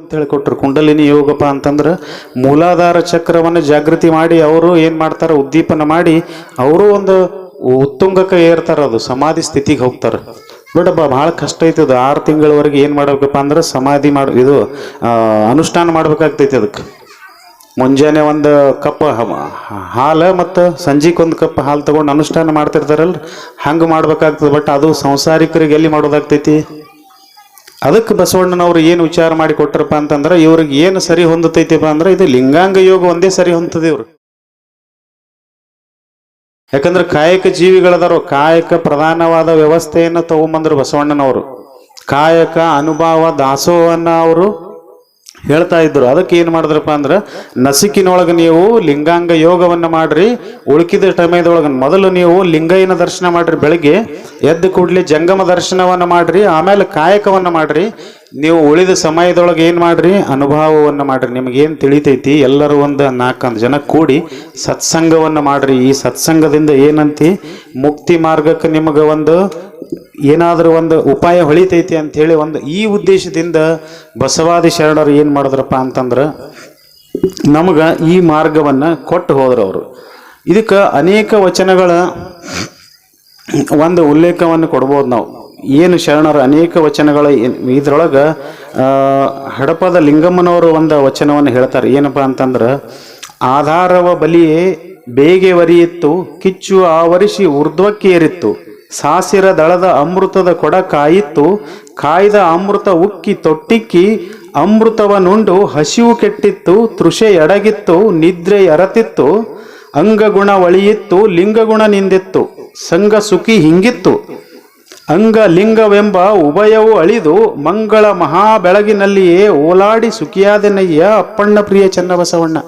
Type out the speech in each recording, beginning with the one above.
ಅಂತ ಹೇಳಿಕೊಟ್ರು ಕುಂಡಲಿನಿ ಯೋಗಪ್ಪ ಅಂತಂದ್ರೆ ಮೂಲಾಧಾರ ಚಕ್ರವನ್ನು ಜಾಗೃತಿ ಮಾಡಿ ಅವರು ಏನು ಮಾಡ್ತಾರೆ, ಉದ್ದೀಪನ ಮಾಡಿ ಅವರು ಒಂದು ಉತ್ತುಂಗಕ್ಕೆ ಏರ್ತಾರೆ ಅದು, ಸಮಾಧಿ ಸ್ಥಿತಿಗೆ ಹೋಗ್ತಾರೆ. ಬಟ್ ಬಹಳ ಕಷ್ಟ ಐತಿ ಅದು. ಆರು ತಿಂಗಳವರೆಗೆ ಏನು ಮಾಡ್ಬೇಕಪ್ಪ ಅಂದ್ರೆ ಸಮಾಧಿ ಮಾಡ ಇದು ಅನುಷ್ಠಾನ ಮಾಡ್ಬೇಕಾಗ್ತೈತಿ ಅದಕ್ಕೆ. ಮುಂಜಾನೆ ಒಂದು ಕಪ್ ಹಾಲು ಮತ್ತು ಸಂಜೆಗೆ ಒಂದು ಕಪ್ ಹಾಲು ತಗೊಂಡು ಅನುಷ್ಠಾನ ಮಾಡ್ತಿರ್ತಾರಲ್ಲ ಹಂಗೆ ಮಾಡ್ಬೇಕಾಗ್ತದೆ, ಬಟ್ ಅದು ಸಂಸಾರಿಕರಿಗೆ ಎಲ್ಲಿ ಮಾಡೋದಾಗ್ತೈತಿ? ಅದಕ್ಕೆ ಬಸವಣ್ಣನವರು ಏನು ವಿಚಾರ ಮಾಡಿ ಕೊಟ್ಟರಪ್ಪ ಅಂತಂದ್ರೆ, ಇವ್ರಿಗೆ ಏನು ಸರಿ ಹೊಂದತೈತಿಪ್ಪ ಅಂದ್ರೆ, ಇದು ಲಿಂಗಾಂಗ ಯೋಗ ಒಂದೇ ಸರಿ ಹೊಂದತದೆ ಇವ್ರು. ಯಾಕಂದ್ರೆ ಕಾಯಕ ಜೀವಿಗಳದಾರು ಕಾಯಕ ಪ್ರಧಾನವಾದ ವ್ಯವಸ್ಥೆಯನ್ನು ತಗೊಂಬಂದ್ರು ಬಸವಣ್ಣನವರು. ಕಾಯಕ ಅನುಭವ ದಾಸೋಹನ ಅವರು ಹೇಳ್ತಾ ಇದ್ರು. ಅದಕ್ಕೆ ಏನು ಮಾಡಿದ್ರಪ್ಪ ಅಂದ್ರೆ, ನಸಿಕಿನೊಳಗೆ ನೀವು ಲಿಂಗಾಂಗ ಯೋಗವನ್ನು ಮಾಡ್ರಿ, ಉಳ್ಕಿದ ಸಮಯದೊಳಗೆ ಮೊದಲು ನೀವು ಲಿಂಗಯ್ಯನ ದರ್ಶನ ಮಾಡ್ರಿ, ಬೆಳಿಗ್ಗೆ ಎದ್ದು ಕೂಡ್ಲಿ ಜಂಗಮ ದರ್ಶನವನ್ನು ಮಾಡ್ರಿ, ಆಮೇಲೆ ಕಾಯಕವನ್ನು ಮಾಡ್ರಿ ನೀವು ಉಳಿದ ಸಮಯದೊಳಗೆ ಏನು ಮಾಡ್ರಿ? ಅನುಭವವನ್ನು ಮಾಡ್ರಿ. ನಿಮಗೇನು ತಿಳಿತೈತಿ? ಎಲ್ಲರೂ ಒಂದು ನಾಲ್ಕು ಜನ ಕೂಡಿ ಸತ್ಸಂಗವನ್ನು ಮಾಡ್ರಿ. ಈ ಸತ್ಸಂಗದಿಂದ ಏನಂತಿ? ಮುಕ್ತಿ ಮಾರ್ಗಕ್ಕೆ ನಿಮಗೆ ಒಂದು ಏನಾದರೂ ಒಂದು ಉಪಾಯ ಹೊಳಿತೈತಿ ಅಂತ ಹೇಳಿ ಒಂದು ಈ ಉದ್ದೇಶದಿಂದ ಬಸವಾದಿ ಶರಣರು ಏನು ಮಾಡಿದ್ರಪ್ಪ ಅಂತಂದ್ರೆ ನಮಗೆ ಈ ಮಾರ್ಗವನ್ನು ಕೊಟ್ಟು ಹೋದ್ರು ಅವರು. ಇದಕ್ಕೆ ಅನೇಕ ವಚನಗಳ ಒಂದು ಉಲ್ಲೇಖವನ್ನು ಕೊಡ್ಬೋದು ನಾವು. ಏನು ಶರಣರ ಅನೇಕ ವಚನಗಳ ಇದ್ರೊಳಗೆ ಹಡಪದ ಲಿಂಗಮ್ಮನವರು ಒಂದು ವಚನವನ್ನು ಹೇಳ್ತಾರೆ. ಏನಪ್ಪ ಅಂತಂದ್ರೆ, ಆಧಾರವ ಬಲಿಯೇ ಬೇಗೆ ಒರಿಯಿತ್ತು, ಕಿಚ್ಚು ಆವರಿಸಿ ಊರ್ಧ್ವಕ್ಕೇರಿತ್ತು ಸಾಸಿರ ದಳದ ಅಮೃತದ ಕೊಡ ಕಾಯಿತ್ತು, ಕಾಯ್ದ ಅಮೃತ ಉಕ್ಕಿ ತೊಟ್ಟಿಕ್ಕಿ ಅಮೃತವನುಂಡು ಹಸಿವು ಕೆಟ್ಟಿತ್ತು, ತೃಷೆ ಎಡಗಿತ್ತು, ನಿದ್ರೆ ಎರತಿತ್ತು, ಅಂಗಗುಣ ಒಳಿಯಿತ್ತು, ಲಿಂಗಗುಣ ನಿಂದಿತ್ತು, ಸಂಘ ಸುಖಿ ಹಿಂಗಿತ್ತು. ಅಂಗ ಲಿಂಗವೆಂಬ ಉಭಯವು ಅಳಿದು ಮಂಗಳ ಮಹಾ ಬೆಳಗಿನಲ್ಲಿಯೇ ಓಲಾಡಿ ಸುಖಿಯಾದನಯ್ಯ ಅಪ್ಪಣ್ಣ ಪ್ರಿಯ ಚನ್ನಬಸವಣ್ಣ.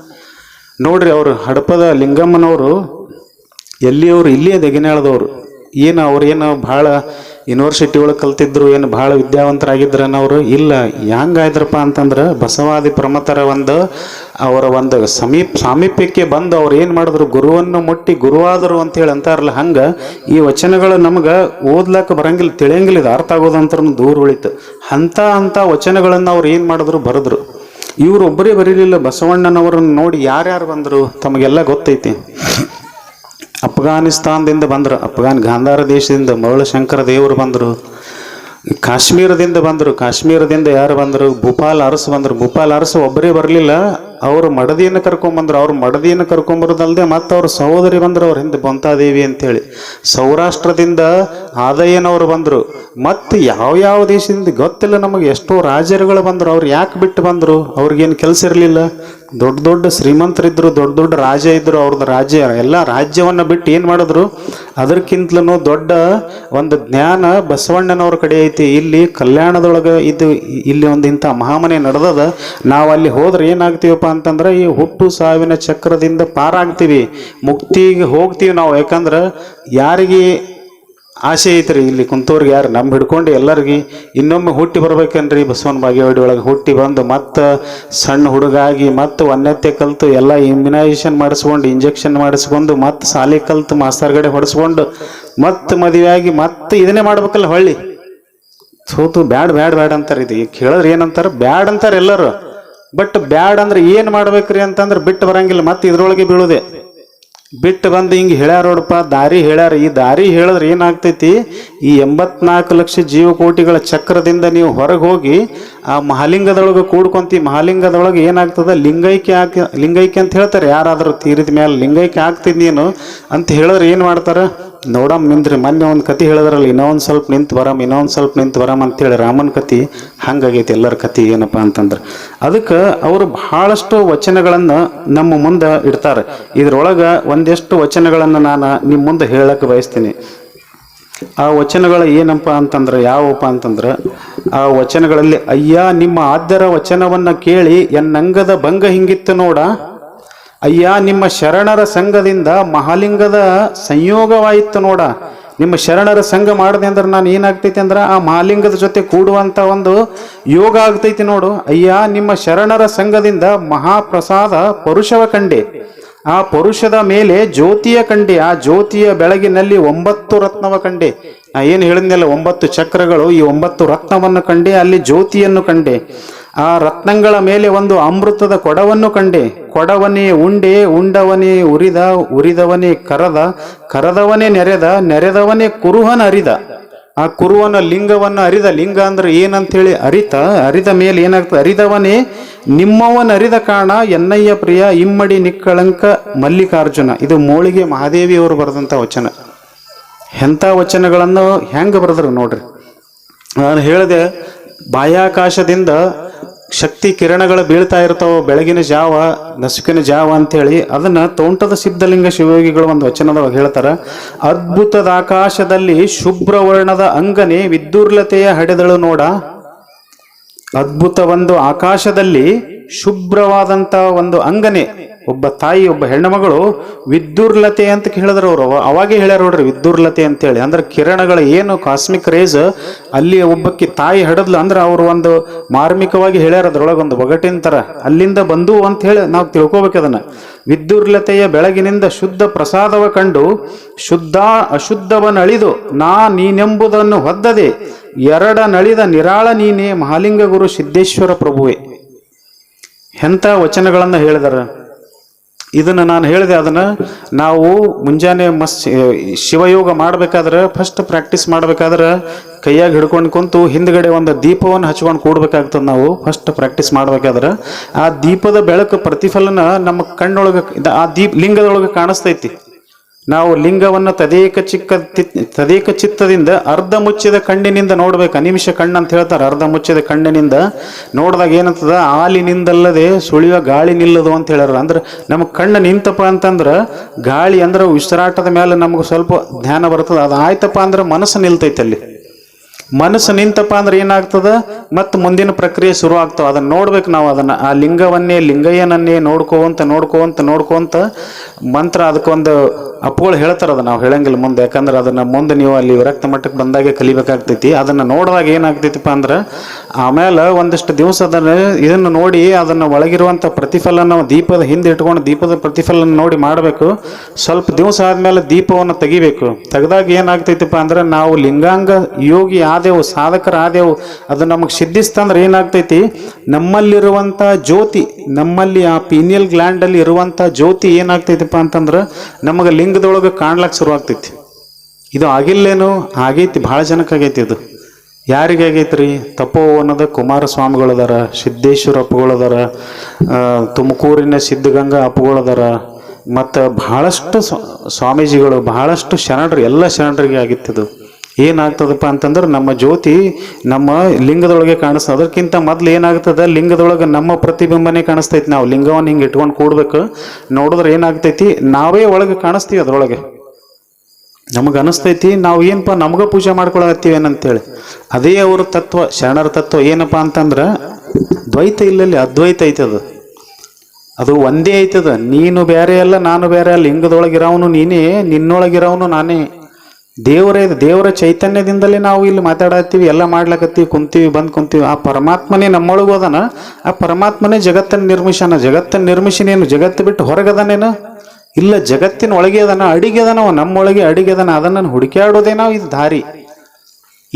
ನೋಡ್ರಿ ಅವರು ಹಡಪದ ಲಿಂಗಮ್ಮನವರು, ಎಲ್ಲಿಯವರು, ಇಲ್ಲಿಯೇ ದೆಗಿನಾಳದವರು ಏನು ಅವ್ರು ಏನು ಭಾಳ ಯೂನಿವರ್ಸಿಟಿ ಒಳಗೆ ಕಲ್ತಿದ್ರು ಏನು ಭಾಳ ವಿದ್ಯಾವಂತರಾಗಿದ್ರನ ಅವರು ಇಲ್ಲ. ಹೆಂಗಾಯ್ದ್ರಪ್ಪ ಅಂತಂದ್ರೆ ಬಸವಾದಿ ಪ್ರಮತರ ಒಂದು, ಅವರ ಒಂದು ಸಮೀಪ, ಸಾಮೀಪ್ಯಕ್ಕೆ ಬಂದು ಅವ್ರು ಏನು ಮಾಡಿದ್ರು? ಗುರುವನ್ನು ಮುಟ್ಟಿ ಗುರುವಾದರು ಅಂತೇಳಿ ಅಂತಾರಲ್ಲ ಹಂಗೆ, ಈ ವಚನಗಳು ನಮ್ಗೆ ಓದ್ಲಾಕ ಬರಂಗಿಲ್ಲ, ತಿಳಿಯಂಗಿಲ್ಲ, ಇದು ಅರ್ಥ ಆಗೋದಂತ ದೂರ ಉಳಿತು. ಅಂಥ ಅಂಥ ವಚನಗಳನ್ನು ಅವ್ರು ಏನು ಮಾಡಿದ್ರು? ಬರೆದ್ರು. ಇವ್ರು ಒಬ್ಬರೇ ಬರೀಲಿಲ್ಲ, ಬಸವಣ್ಣನವರನ್ನು ನೋಡಿ ಯಾರ್ಯಾರು ಬಂದರು? ತಮಗೆಲ್ಲ ಗೊತ್ತೈತಿ. ಅಫ್ಘಾನಿಸ್ತಾನದಿಂದ ಬಂದರು. ಅಫ್ಘಾನ್ ಗಾಂಧಾರ ದೇಶದಿಂದ ಮರಳು ಶಂಕರ ದೇವರು ಬಂದರು. ಕಾಶ್ಮೀರದಿಂದ ಬಂದರು. ಕಾಶ್ಮೀರದಿಂದ ಯಾರು ಬಂದರು? ಭೂಪಾಲ್ ಅರಸು ಬಂದರು. ಭೂಪಾಲ್ ಅರಸು ಒಬ್ಬರೇ ಬರಲಿಲ್ಲ. ಅವರು ಮಡದಿಯನ್ನು ಕರ್ಕೊಂಬಂದ್ರು ಅವ್ರು ಮಡದಿಯನ್ನು ಕರ್ಕೊಂಬರೋದಲ್ಲದೆ ಮತ್ತು ಅವ್ರ ಸಹೋದರಿ ಬಂದರು. ಅವ್ರ ಹಿಂದೆ ಬೊಂತಾದೇವಿ ಅಂತೇಳಿ. ಸೌರಾಷ್ಟ್ರದಿಂದ ಆದಯ್ಯನವರು ಬಂದರು. ಮತ್ತು ಯಾವ ಯಾವ ದೇಶದಿಂದ ಗೊತ್ತಿಲ್ಲ ನಮಗೆ. ಎಷ್ಟೋ ರಾಜರುಗಳು ಬಂದರು. ಅವ್ರು ಯಾಕೆ ಬಿಟ್ಟು ಬಂದರು? ಅವ್ರಿಗೇನು ಕೆಲಸ ಇರಲಿಲ್ಲ. ದೊಡ್ಡ ದೊಡ್ಡ ಶ್ರೀಮಂತರಿದ್ರು, ದೊಡ್ಡ ದೊಡ್ಡ ರಾಜ ಇದ್ದರು ಅವ್ರದ್ದು ರಾಜ್ಯ, ಎಲ್ಲ ರಾಜ್ಯವನ್ನು ಬಿಟ್ಟು ಏನು ಮಾಡಿದ್ರು, ಅದಕ್ಕಿಂತಲೂ ದೊಡ್ಡ ಒಂದು ಜ್ಞಾನ ಬಸವಣ್ಣನವ್ರ ಕಡೆ ಐತಿ. ಇಲ್ಲಿ ಕಲ್ಯಾಣದೊಳಗೆ ಇದು ಇಲ್ಲಿ ಒಂದು ಇಂಥ ಮಹಾಮನೆ ನಡೆದದ. ನಾವು ಅಲ್ಲಿ ಹೋದ್ರೆ ಏನಾಗ್ತೀವಪ್ಪ ಅಂತಂದ್ರೆ, ಈ ಹುಟ್ಟು ಸಾವಿನ ಚಕ್ರದಿಂದ ಪಾರಾಗ್ತೀವಿ. ಮುಕ್ತಿಗೆ ಹೋಗ್ತೀವಿ ನಾವು. ಯಾಕಂದ್ರೆ, ಯಾರಿಗೆ ಆಸೆ ಐತ್ರಿ ಇಲ್ಲಿ ಕುಂತವ್ರಿಗೆ ಯಾರು ನಮ್ಮ ಹಿಡ್ಕೊಂಡು ಎಲ್ಲರಿಗೆ ಇನ್ನೊಮ್ಮೆ ಹುಟ್ಟಿ ಬರ್ಬೇಕನ್ರಿ ಬಸವನ ಬಾಗೇವಾಡಿ ಒಳಗೆ? ಹುಟ್ಟಿ ಬಂದು ಮತ್ತೆ ಸಣ್ಣ ಹುಡುಗಾಗಿ ಮತ್ತು ಒನ್ನತ್ತೆ ಕಲ್ತು ಎಲ್ಲ ಇಮ್ಯುನೈಸೇಷನ್ ಮಾಡಿಸ್ಕೊಂಡು ಇಂಜೆಕ್ಷನ್ ಮಾಡಿಸ್ಕೊಂಡು, ಮತ್ತೆ ಸಾಲಿ ಕಲ್ತು ಮಾಸ್ತರ್ಗಡೆ ಹೊಡೆಸ್ಕೊಂಡು, ಮತ್ತೆ ಮದುವೆಯಾಗಿ ಮತ್ತೆ ಇದನ್ನೇ ಮಾಡ್ಬೇಕಲ್ಲ ಹೊಳ್ಳಿ. ಸೋತು ಬ್ಯಾಡ್ ಬ್ಯಾಡ್ ಬ್ಯಾಡ್ ಅಂತಾರೆ ಇದು. ಕೇಳಿದ್ರೆ ಏನಂತಾರೆ? ಬ್ಯಾಡ್ ಅಂತಾರೆ ಎಲ್ಲರೂ. ಬಟ್ ಬ್ಯಾಡ್ ಅಂದ್ರೆ ಏನು ಮಾಡ್ಬೇಕ್ರಿ ಅಂತಂದ್ರೆ ಬಿಟ್ಟು ಬರಂಗಿಲ್ಲ. ಮತ್ತೆ ಇದ್ರೊಳಗೆ ಬೀಳುದೆ. ಬಿಟ್ಟು ಬಂದು ಹಿಂಗೆ ಹೇಳ್ಯಾರ ನೋಡಪ್ಪ, ದಾರಿ ಹೇಳ್ಯಾರ. ಈ ದಾರಿ ಹೇಳಿದ್ರೆ ಏನಾಗ್ತೈತಿ? ಈ ಎಂಬತ್ನಾಲ್ಕು ಲಕ್ಷ ಜೀವಕೋಟಿಗಳ ಚಕ್ರದಿಂದ ನೀವು ಹೊರಗೆ ಹೋಗಿ ಆ ಮಹಾಲಿಂಗದೊಳಗೆ ಕೂಡ್ಕೊಂತಿ. ಮಹಾಲಿಂಗದೊಳಗೆ ಏನಾಗ್ತದ? ಲಿಂಗೈಕ್ಯ ಹಾಕಿ ಲಿಂಗೈಕ್ಯ ಅಂತ ಹೇಳ್ತಾರೆ. ಯಾರಾದರೂ ತೀರಿದ ಮೇಲೆ ಲಿಂಗೈಕ್ಯ ಆಗ್ತೀನಿ ನೀನು ಅಂತ ಹೇಳಿದ್ರೆ ಏನು ಮಾಡ್ತಾರ? ನೋಡಮ್ ನಿಂದ್ರಿ, ಮೊನ್ನೆ ಒಂದು ಕತಿ ಹೇಳಿದ್ರಲ್ಲ, ಇನ್ನೊಂದು ಸ್ವಲ್ಪ ನಿಂತು ಬರಮ್, ಇನ್ನೊಂದು ಸ್ವಲ್ಪ ನಿಂತು ಬರಮ್ ಅಂತೇಳಿ ರಾಮನ ಕತಿ ಹಂಗಾಗೈತಿ ಎಲ್ಲರ ಕತಿ ಏನಪ್ಪ ಅಂತಂದ್ರೆ. ಅದಕ್ಕೆ ಅವರು ಬಹಳಷ್ಟು ವಚನಗಳನ್ನು ನಮ್ಮ ಮುಂದೆ ಇಡ್ತಾರೆ. ಇದರೊಳಗೆ ಒಂದೆಷ್ಟು ವಚನಗಳನ್ನು ನಾನು ನಿಮ್ಮ ಮುಂದೆ ಹೇಳಕ್ಕೆ ಬಯಸ್ತೀನಿ. ಆ ವಚನಗಳು ಏನಪ್ಪ ಅಂತಂದ್ರೆ, ಯಾವಪ್ಪ ಅಂತಂದ್ರೆ, ಆ ವಚನಗಳಲ್ಲಿ, ಅಯ್ಯ, ನಿಮ್ಮ ಆದ್ಯರ ವಚನವನ್ನ ಕೇಳಿ ಎನ್ನಂಗದ ಭಂಗ ಹಿಂಗಿತ್ತು ನೋಡ ಅಯ್ಯ, ನಿಮ್ಮ ಶರಣರ ಸಂಘದಿಂದ ಮಹಾಲಿಂಗದ ಸಂಯೋಗವಾಯಿತು ನೋಡ. ನಿಮ್ಮ ಶರಣರ ಸಂಘ ಮಾಡಿದೆ ಅಂದ್ರೆ ನಾನು ಏನಾಗ್ತೈತಿ ಅಂದ್ರೆ ಆ ಮಹಾಲಿಂಗದ ಜೊತೆ ಕೂಡುವಂತ ಒಂದು ಯೋಗ ಆಗ್ತೈತಿ ನೋಡು. ಅಯ್ಯ, ನಿಮ್ಮ ಶರಣರ ಸಂಘದಿಂದ ಮಹಾಪ್ರಸಾದ ಪರುಷವ ಕಂಡೆ. ಆ ಪರುಷದ ಮೇಲೆ ಜ್ಯೋತಿಯ ಕಂಡೆ, ಆ ಜ್ಯೋತಿಯ ಬೆಳಗಿನಲ್ಲಿ ಒಂಬತ್ತು ರತ್ನವ ಕಂಡೆ. ನಾ ಏನು ಹೇಳಿದ್ನಲ್ಲ, ಒಂಬತ್ತು ಚಕ್ರಗಳು, ಈ ಒಂಬತ್ತು ರತ್ನವನ್ನು ಕಂಡೆ, ಅಲ್ಲಿ ಜ್ಯೋತಿಯನ್ನು ಕಂಡೆ. ಆ ರತ್ನಗಳ ಮೇಲೆ ಒಂದು ಅಮೃತದ ಕೊಡವನ್ನು ಕಂಡೆ. ಕೊಡವನೇ ಉಂಡೆ, ಉಂಡವನೇ ಉರಿದ, ಉರಿದವನೇ ಕರದ, ಕರದವನೇ ನೆರೆದ, ನೆರೆದವನೇ ಕುರುಹನ ಅರಿದ. ಆ ಕುರುವನ ಲಿಂಗವನ್ನು ಅರಿದ. ಲಿಂಗ ಅಂದ್ರೆ ಏನಂತೇಳಿ ಅರಿತ, ಅರಿದ ಮೇಲೆ ಏನಾಗ್ತದೆ? ಅರಿದವನೇ ನಿಮ್ಮವನ ಅರಿದ ಕಾರಣ ಎನ್ನಯ್ಯ ಪ್ರಿಯ, ಇಮ್ಮಡಿ ನಿಕ್ಕಳಂಕ ಮಲ್ಲಿಕಾರ್ಜುನ. ಇದು ಮೋಳಿಗೆ ಮಹಾದೇವಿಯವರು ಬರೆದಂಥ ವಚನ. ಎಂಥ ವಚನಗಳನ್ನು ಹೆಂಗೆ ಬರೆದ್ರು ನೋಡ್ರಿ. ನಾನು ಹೇಳಿದೆ ಬಾಹ್ಯಾಕಾಶದಿಂದ ಶಕ್ತಿ ಕಿರಣಗಳು ಬೀಳ್ತಾ ಇರ್ತಾವ, ಬೆಳಗಿನ ಜಾವ, ನಸುಕಿನ ಜಾವ ಅಂತೇಳಿ ಅದನ್ನ ತೋಂಟದ ಸಿದ್ಧಲಿಂಗ ಶಿವಯೋಗಿಗಳು ಒಂದು ವಚನದೊಳಗೆ ಹೇಳ್ತಾರ. ಅದ್ಭುತದ ಆಕಾಶದಲ್ಲಿ ಶುಭ್ರ ವರ್ಣದ ಅಂಗನೆ ವಿದ್ಯುರ್ಲತೆಯ ಹಡೆದಳು ನೋಡ. ಅದ್ಭುತ ಒಂದು ಆಕಾಶದಲ್ಲಿ ಶುಭ್ರವಾದಂತ ಒಂದು ಅಂಗನೆ. ಒಬ್ಬ ತಾಯಿ, ಒಬ್ಬ ಹೆಣ್ಣುಮಗಳು ವಿದ್ಯುರ್ಲತೆ ಅಂತ ಹೇಳಿದ್ರು ಅವರು. ಅವಾಗೇ ಹೇಳ್ಯಾರ ನೋಡ್ರಿ ವಿದ್ಯುರ್ಲತೆ ಅಂತೇಳಿ. ಅಂದ್ರೆ ಕಿರಣಗಳ ಏನು ಕಾಸ್ಮಿಕ್ ರೇಸ್ ಅಲ್ಲಿ ಒಬ್ಬಕ್ಕೆ ತಾಯಿ ಹಡದ್ಲು ಅಂದ್ರೆ ಅವರು ಒಂದು ಮಾರ್ಮಿಕವಾಗಿ ಹೇಳ್ಯಾರ ಅದ್ರೊಳಗೆ ಒಂದು ಒಗಟಿನ ತರ. ಅಲ್ಲಿಂದ ಬಂದು ಅಂತ ಹೇಳಿ ನಾವು ತಿಳ್ಕೊಬೇಕು ಅದನ್ನ. ವಿದ್ಯುರ್ಲತೆಯ ಬೆಳಗಿನಿಂದ ಶುದ್ಧ ಪ್ರಸಾದವ ಕಂಡು ಶುದ್ಧ ಅಶುದ್ಧವನ್ನಳಿದು ನಾ ನೀನೆಂಬುದನ್ನು ಹೊದ್ದದೆ, ಎರಡ ನಳಿದ ನಿರಾಳ ನೀನೇ ಮಹಾಲಿಂಗ ಗುರು ಸಿದ್ದೇಶ್ವರ ಪ್ರಭುವೆ. ಎಂಥ ವಚನಗಳನ್ನು ಹೇಳಿದಾರೆ? ಇದನ್ನು ನಾನು ಹೇಳಿದೆ, ಅದನ್ನು ನಾವು ಮುಂಜಾನೆ ಮಸ್ ಶಿವಯೋಗ ಮಾಡಬೇಕಾದ್ರೆ ಫಸ್ಟ್ ಪ್ರಾಕ್ಟೀಸ್ ಮಾಡಬೇಕಾದ್ರೆ ಕೈಯಾಗಿ ಹಿಡ್ಕೊಂಡು ಕುಂತು ಹಿಂದ್ಗಡೆ ಒಂದು ದೀಪವನ್ನು ಹಚ್ಕೊಂಡು ಕೂಡಬೇಕಾಗ್ತದೆ ನಾವು ಫಸ್ಟ್ ಪ್ರಾಕ್ಟೀಸ್ ಮಾಡಬೇಕಾದ್ರೆ. ಆ ದೀಪದ ಬೆಳಕು ಪ್ರತಿಫಲನ ನಮ್ಮ ಕಣ್ಣೊಳಗೆ, ಆ ದೀಪ ಲಿಂಗದೊಳಗೆ ಕಾಣಿಸ್ತೈತಿ. ನಾವು ಲಿಂಗವನ್ನು ತದೇಕ ಚಿಕ್ಕ ತದೇಕ ಚಿತ್ತದಿಂದ ಅರ್ಧ ಮುಚ್ಚಿದ ಕಣ್ಣಿನಿಂದ ನೋಡ್ಬೇಕು. ಅನಿಮಿಷ ಕಣ್ಣು ಅಂತ ಹೇಳ್ತಾರೆ. ಅರ್ಧ ಮುಚ್ಚಿದ ಕಣ್ಣಿನಿಂದ ನೋಡಿದಾಗ ಏನಂತದ? ಹಾಲಿನಿಂದಲ್ಲದೆ ಸುಳಿಯುವ ಗಾಳಿ ನಿಲ್ಲದು ಅಂತ ಹೇಳಾರ ಅಂದ್ರೆ ನಮ್ಮ ಕಣ್ಣು ನಿಂತಪ್ಪ ಅಂತಂದ್ರೆ ಗಾಳಿ ಅಂದ್ರೆ ಉಸಿರಾಟದ ಮೇಲೆ ನಮ್ಗೆ ಸ್ವಲ್ಪ ಧ್ಯಾನ ಬರ್ತದೆ. ಅದು ಆಯ್ತಪ್ಪ ಅಂದ್ರೆ ಮನಸ್ಸು ನಿಲ್ತೈತೆ ಅಲ್ಲಿ. ಮನಸ್ಸು ನಿಂತಪ್ಪ ಅಂದ್ರೆ ಏನಾಗ್ತದ? ಮತ್ತು ಮುಂದಿನ ಪ್ರಕ್ರಿಯೆ ಶುರು ಆಗ್ತಾವ. ಅದನ್ನ ನೋಡ್ಬೇಕು ನಾವು. ಅದನ್ನ ಆ ಲಿಂಗವನ್ನೇ, ಲಿಂಗಯ್ಯನನ್ನೇ ನೋಡ್ಕೋವಂತ ನೋಡ್ಕೋವಂತ ನೋಡ್ಕೋವಂತ ಮಂತ್ರ ಅದಕ್ಕೊಂದು ಅಪ್ಪುಗಳು ಹೇಳ್ತಾರೆ ಅದು ನಾವು ಹೇಳಂಗಿಲ್ಲ ಮುಂದೆ. ಯಾಕಂದ್ರೆ ಅದನ್ನ ಮುಂದೆ ನೀವು ಅಲ್ಲಿ ವಿರಕ್ತ ಮಟ್ಟಕ್ಕೆ ಬಂದಾಗೆ ಕಲಿಬೇಕಾಗ್ತೈತಿ. ಅದನ್ನ ನೋಡಿದಾಗ ಏನಾಗ್ತೈತಿಪ್ಪ ಅಂದ್ರೆ, ಆಮೇಲೆ ಒಂದಿಷ್ಟು ದಿವಸ ಅದನ್ನು ಇದನ್ನು ನೋಡಿ ಅದನ್ನ ಒಳಗಿರುವಂತ ಪ್ರತಿಫಲ ನಾವು ದೀಪದ ಹಿಂದೆ ಇಟ್ಕೊಂಡು ದೀಪದ ಪ್ರತಿಫಲನ ನೋಡಿ ಮಾಡಬೇಕು. ಸ್ವಲ್ಪ ದಿವಸ ಆದಮೇಲೆ ದೀಪವನ್ನು ತೆಗಿಬೇಕು. ತೆಗೆದಾಗ ಏನಾಗ್ತೈತಿಪ್ಪ ಅಂದ್ರೆ, ನಾವು ಲಿಂಗಾಂಗ ಯೋಗಿ ಆದೆವು, ಸಾಧಕರ ಆದೆವು. ಅದು ನಮಗೆ ಸಿದ್ಧಿಸ್ತಂದ್ರೆ ಏನಾಗ್ತೈತಿ? ನಮ್ಮಲ್ಲಿರುವಂತ ಜ್ಯೋತಿ, ನಮ್ಮಲ್ಲಿ ಆ ಪೀನಿಯಲ್ ಗ್ಲ್ಯಾಂಡಲ್ಲಿ ಇರುವಂತ ಜ್ಯೋತಿ ಏನಾಗ್ತೈತಿಪ್ಪ ಅಂತಂದ್ರೆ ನಮಗೆ ಲಿಂಗದೊಳಗೆ ಕಾಣ್ಲಕ್ಕೆ ಶುರು ಆಗ್ತೈತಿ. ಇದು ಆಗಿಲ್ಲೇನು, ಆಗೈತಿ, ಭಾಳ ಜನಕ್ಕೆ ಆಗೈತಿ ಇದು. ಯಾರಿಗೆ ಆಗೈತ್ರಿ? ತಪೋವನದ ಕುಮಾರಸ್ವಾಮಿಗಳದಾರ, ಸಿದ್ದೇಶ್ವರ ಅಪ್ಪುಗಳದಾರ ತುಮಕೂರಿನ ಸಿದ್ಧಗಂಗಾ ಅಪ್ಪುಗಳದಾರ, ಮತ್ತು ಬಹಳಷ್ಟು ಸ್ವ- ಸ್ವಾಮೀಜಿಗಳು ಬಹಳಷ್ಟು ಶರಣರು, ಎಲ್ಲ ಶರಣರಿಗೆ ಆಗಿತ್ತಿದು ಏನಾಗ್ತದಪ್ಪ ಅಂತಂದ್ರೆ ನಮ್ಮ ಜ್ಯೋತಿ ನಮ್ಮ ಲಿಂಗದೊಳಗೆ ಕಾಣಿಸ್ತದೆ ಅದಕ್ಕಿಂತ ಮೊದಲು ಏನಾಗ್ತದೆ? ಲಿಂಗದೊಳಗೆ ನಮ್ಮ ಪ್ರತಿಬಿಂಬನೇ ಕಾಣಿಸ್ತೈತಿ. ನಾವು ಲಿಂಗವನ್ನು ಹಿಂಗೆ ಇಟ್ಕೊಂಡು ಕೂಡ್ಬೇಕು. ನೋಡಿದ್ರೆ ಏನಾಗ್ತೈತಿ? ನಾವೇ ಒಳಗೆ ಕಾಣಿಸ್ತೀವಿ ಅದರೊಳಗೆ. ನಮಗೆ ಅನಿಸ್ತೈತಿ, ನಾವು ಏನಪ್ಪ ನಮ್ಗೆ ಪೂಜೆ ಮಾಡ್ಕೊಳತ್ತೀವಿ ಏನಂತೇಳಿ. ಅದೇ ಅವರ ತತ್ವ, ಶರಣರ ತತ್ವ ಏನಪ್ಪ ಅಂತಂದ್ರೆ ದ್ವೈತ ಇಲ್ಲಲ್ಲಿ ಅದ್ವೈತ ಐತದ ಅದು. ಒಂದೇ ಐತದ. ನೀನು ಬೇರೆ ಅಲ್ಲ, ನಾನು ಬೇರೆ ಅಲ್ಲ. ಲಿಂಗದೊಳಗಿರೋವನು ನೀನೇ ನಿನ್ನೊಳಗಿರೋವನು ನಾನೇ. ದೇವರೇ ದೇವರ ಚೈತನ್ಯದಿಂದಲೇ ನಾವು ಇಲ್ಲಿ ಮಾತಾಡತ್ತೀವಿ, ಎಲ್ಲ ಮಾಡ್ಲಕತ್ತೀವಿ, ಕುಂತೀವಿ, ಬಂದು ಕುಂತೀವಿ. ಆ ಪರಮಾತ್ಮನೇ ನಮ್ಮೊಳಗೂ ಆ ಪರಮಾತ್ಮನೇ ಜಗತ್ತನ್ನು ನಿರ್ಮಿಸನ ಜಗತ್ತನ್ನು ನಿರ್ಮಿಸಿನೇನು? ಜಗತ್ತು ಬಿಟ್ಟು ಹೊರಗದನೇನು? ಇಲ್ಲ, ಜಗತ್ತಿನ ಒಳಗೆ ಅದಾನ, ಅಡಿಗೆ ನಮ್ಮೊಳಗೆ ಅಡಿಗೆ ಅದಾನ. ಅದನ್ನ ಹುಡುಕ್ಯಾಡೋದೇ ನಾವು ಇದು ದಾರಿ.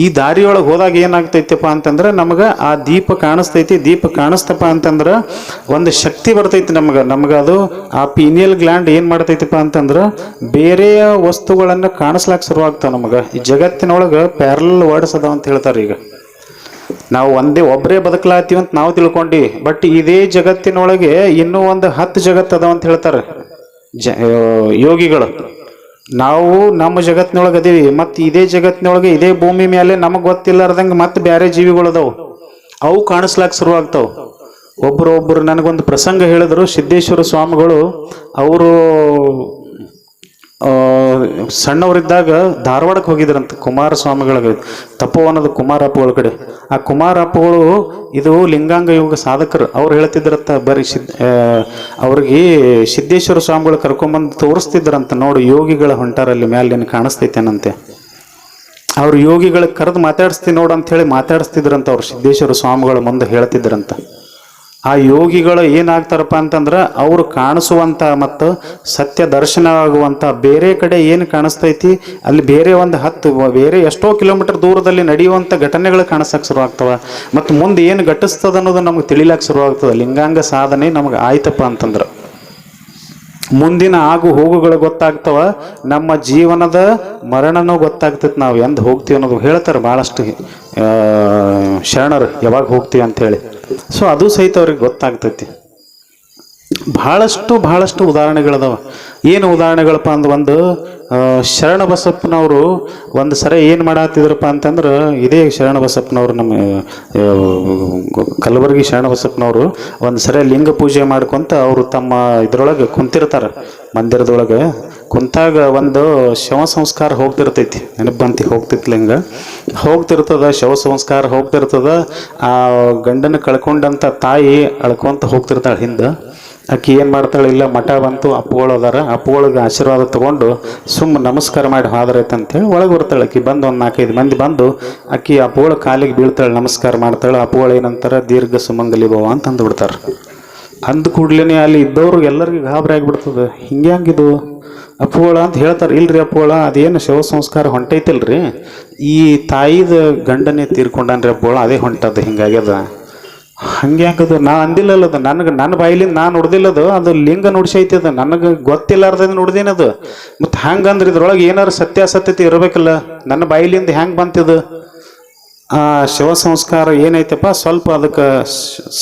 ಈ ದಾರಿಯೊಳಗೆ ಹೋದಾಗ ಏನಾಗ್ತೈತಪ್ಪ ಅಂತಂದ್ರೆ ನಮಗೆ ಆ ದೀಪ ಕಾಣಿಸ್ತೈತಿ, ದೀಪ ಕಾಣಿಸ್ತಪ್ಪ ಅಂತಂದ್ರೆ ಒಂದು ಶಕ್ತಿ ಬರ್ತೈತಿ ನಮ್ಗೆ. ನಮ್ಗೆ ಅದು ಆ ಪೀನಿಯಲ್ ಗ್ಲ್ಯಾಂಡ್ ಏನು ಮಾಡ್ತೈತಪ್ಪ ಅಂತಂದ್ರೆ ಬೇರೆಯ ವಸ್ತುಗಳನ್ನು ಕಾಣಿಸ್ಲಾಕ ಶುರುವಾಗ್ತಾವೆ ನಮಗೆ. ಈ ಜಗತ್ತಿನೊಳಗೆ ಪ್ಯಾರಲ್ ವರ್ಡ್ಸ್ ಅದಾವ ಅಂತ ಹೇಳ್ತಾರೆ ಈಗ. ನಾವು ಒಂದೇ ಒಬ್ಬರೇ ಬದುಕಲಾತೀವಿ ಅಂತ ನಾವು ತಿಳ್ಕೊಂಡಿ ಬಟ್ ಇದೇ ಜಗತ್ತಿನೊಳಗೆ ಇನ್ನೂ ಒಂದು ಹತ್ತು ಜಗತ್ತು ಅದಾವ ಅಂತ ಹೇಳ್ತಾರೆ ಜ ಯೋಗಿಗಳು. ನಾವು ನಮ್ಮ ಜಗತ್ತಿನೊಳಗೆ ಅದೀವಿ. ಮತ್ತು ಇದೇ ಜಗತ್ತಿನೊಳಗೆ ಇದೇ ಭೂಮಿ ಮೇಲೆ ನಮಗೆ ಗೊತ್ತಿಲ್ಲಾರ್ದಂಗೆ ಮತ್ತೆ ಬೇರೆ ಜೀವಿಗಳು ಅದಾವು. ಅವು ಕಾಣಿಸ್ಲಾಕ ಶುರುವಾಗ್ತಾವೆ. ಒಬ್ರು ಒಬ್ಬರು ನನಗೊಂದು ಪ್ರಸಂಗ ಹೇಳಿದ್ರು. ಸಿದ್ದೇಶ್ವರ ಸ್ವಾಮಿಗಳು, ಅವರು ಸಣ್ಣವರಿದ್ದಾಗ ಧಾರವಾಡಕ್ಕೆ ಹೋಗಿದ್ರಂತ ಕುಮಾರಸ್ವಾಮಿಗಳಿಗೆ, ತಪೋವನದ ಕುಮಾರಪ್ಪಗಳ ಕಡೆ. ಆ ಕುಮಾರಪ್ಪಗಳು ಇದು ಲಿಂಗಾಂಗ ಯೋಗ ಸಾಧಕರು. ಅವ್ರು ಹೇಳ್ತಿದ್ರಂತ, ಬರೀ ಸಿದ್ ಅವ್ರಿಗೆ ಸಿದ್ದೇಶ್ವರ ಸ್ವಾಮಿಗಳು ಕರ್ಕೊಂಬಂದು ತೋರಿಸ್ತಿದ್ರಂತ. ನೋಡು, ಯೋಗಿಗಳ ಹೊಂಟಾರಲ್ಲಿ ಮ್ಯಾಲೆ ನಿನ್ ಕಾಣಿಸ್ತೈತೇನಂತೆ. ಅವ್ರು ಯೋಗಿಗಳಿಗೆ ಕರೆದು ಮಾತಾಡಿಸ್ತೀನಿ ನೋಡು ಅಂತ ಹೇಳಿ ಮಾತಾಡಿಸ್ತಿದ್ರಂತ ಅವ್ರು. ಸಿದ್ದೇಶ್ವರ ಸ್ವಾಮಿಗಳ ಮುಂದೆ ಹೇಳ್ತಿದ್ರಂತ. ಆ ಯೋಗಿಗಳು ಏನಾಗ್ತಾರಪ್ಪ ಅಂತಂದ್ರೆ ಅವರು ಕಾಣಿಸುವಂತ ಮತ್ತು ಸತ್ಯ ದರ್ಶನ ಆಗುವಂತ ಬೇರೆ ಕಡೆ ಏನು ಕಾಣಿಸ್ತೈತಿ, ಅಲ್ಲಿ ಬೇರೆ ಒಂದು ಹತ್ತು, ಬೇರೆ ಎಷ್ಟೋ ಕಿಲೋಮೀಟರ್ ದೂರದಲ್ಲಿ ನಡೆಯುವಂತ ಘಟನೆಗಳು ಕಾಣಿಸಕ್ ಶುರು ಆಗ್ತವ ಮತ್ತು ಮುಂದೆ ಏನು ಘಟಿಸ್ತದ ಅನ್ನೋದು ನಮ್ಗೆ ತಿಳಿಲಕ್ಕೆ ಶುರು ಆಗ್ತದೆ ಲಿಂಗಾಂಗ ಸಾಧನೆ ನಮ್ಗೆ ಆಯ್ತಪ್ಪ ಅಂತಂದ್ರೆ. ಮುಂದಿನ ಆಗು ಹೋಗುಗಳು ಗೊತ್ತಾಗ್ತವ, ನಮ್ಮ ಜೀವನದ ಮರಣನೂ ಗೊತ್ತಾಗ್ತೈತೆ ನಾವು ಎಂದ್ ಹೋಗ್ತೀವಿ ಅನ್ನೋದು ಹೇಳ್ತಾರೆ ಭಾಳಷ್ಟು ಶರಣರು ಯಾವಾಗ ಹೋಗ್ತೀವಿ ಅಂತೇಳಿ ಸೊ ಅದು ಸಹಿತ ಅವ್ರಿಗೆ ಗೊತ್ತಾಗ್ತೈತಿ. ಬಹಳಷ್ಟು ಬಹಳಷ್ಟು ಉದಾಹರಣೆಗಳದಾವ. ಏನು ಉದಾಹರಣೆಗಳಪ್ಪ ಅಂದ್ರೆ ಒಂದು ಶರಣ ಬಸಪ್ಪನವರು ಒಂದು ಸರಿ ಏನು ಮಾಡತ್ತಿದ್ರಪ್ಪ ಅಂತಂದ್ರೆ ಇದೇ ಶರಣ ಬಸಪ್ಪನವರು ನಮ್ಮ ಕಲಬುರಗಿ ಶರಣ ಬಸಪ್ಪನವರು ಒಂದು ಸರಿ ಲಿಂಗ ಪೂಜೆ ಮಾಡ್ಕೊಂತ ಅವರು ತಮ್ಮ ಇದ್ರೊಳಗೆ ಕುಂತಿರ್ತಾರೆ. ಮಂದಿರದೊಳಗೆ ಕುಂತಾಗ ಒಂದು ಶವ ಸಂಸ್ಕಾರ ಹೋಗ್ತಿರ್ತೈತಿ. ನೆನಪು ಬಂತಿ ಹೋಗ್ತಿತ್ತು ಲಿಂಗ ಹೋಗ್ತಿರ್ತದ, ಶವ ಸಂಸ್ಕಾರ ಹೋಗ್ತಿರ್ತದ. ಆ ಗಂಡನ ಕಳ್ಕೊಂಡಂಥ ತಾಯಿ ಅಳ್ಕೊಂತ ಹೋಗ್ತಿರ್ತಾಳೆ ಹಿಂದೆ. ಆಕಿ ಏನು ಮಾಡ್ತಾಳೆ? ಇಲ್ಲ, ಮಠ ಬಂತು, ಅಪ್ಪುಗಳು ಅದಾರ. ಅಪ್ಪುಗಳಿಗೆ ಆಶೀರ್ವಾದ ತಗೊಂಡು ಸುಮ್ಮ ನಮಸ್ಕಾರ ಮಾಡಿ ಹೋದ್ರೈತೆ ಅಂತೇಳಿ ಒಳಗೆ ಬರ್ತಾಳೆ ಆಕಿ ಬಂದು ಒಂದು ನಾಲ್ಕೈದು ಮಂದಿ ಬಂದು ಆಕಿ ಅಪ್ಪುಗಳ ಕಾಲಿಗೆ ಬೀಳ್ತಾಳೆ, ನಮಸ್ಕಾರ ಮಾಡ್ತಾಳೆ. ಅಪ್ಪುಗಳು ಏನಂತಾರ? ದೀರ್ಘ ಸುಮಂಗಲಿ ಭವ ಅಂತ ಅಂದ್ಬಿಡ್ತಾರೆ ಅಂದ ಕೂಡ್ಲೇನೆ ಅಲ್ಲಿ ಇದ್ದವ್ರು ಎಲ್ಲರಿಗೂ ಗಾಬರಿ ಆಗಿಬಿಡ್ತದೆ. ಹಿಂಗ್ಯಾಂಗಿದು ಅಪ್ಪುಗಳ ಅಂತ ಹೇಳ್ತಾರೆ. ಇಲ್ರಿ ಅಪ್ಪುಗಳ, ಅದೇನು ಶವ ಸಂಸ್ಕಾರ ಹೊಂಟೈತಿಲ್ರಿ? ಈ ತಾಯಿದ ಗಂಡನೇ ತೀರ್ಕೊಂಡಾನ್ರಿ ಅಪ್ಪುಗಳ, ಅದೇ ಹೊಂಟದ, ಹಿಂಗಾಗ್ಯದ. ಹಂಗ್ಯಾಕದು ನಾ ಅಂದಿಲ್ಲಲ್ಲ ಅದು. ನನಗೆ ನನ್ನ ಬಾಯಿಲಿಂದ ನಾನು ನೋಡ್ದಿಲ್ಲ ಅದು ಲಿಂಗ ನುಡ್ಸೈತದ ನನಗೆ ಗೊತ್ತಿಲ್ಲಾರ್ದ ನುಡ್ದೇನದು ಮತ್ತು ಹಂಗಂದ್ರೆ ಇದ್ರೊಳಗೆ ಏನಾರು ಸತ್ಯಾಸತ್ಯತೆ ಇರಬೇಕಲ್ಲ? ನನ್ನ ಬಾಯಿಲಿಂದ ಹೆಂಗೆ ಬಂತಿದು? ಆ, ಶಿವ ಸಂಸ್ಕಾರ ಏನೈತಪ್ಪ? ಸ್ವಲ್ಪ ಅದಕ್ಕೆ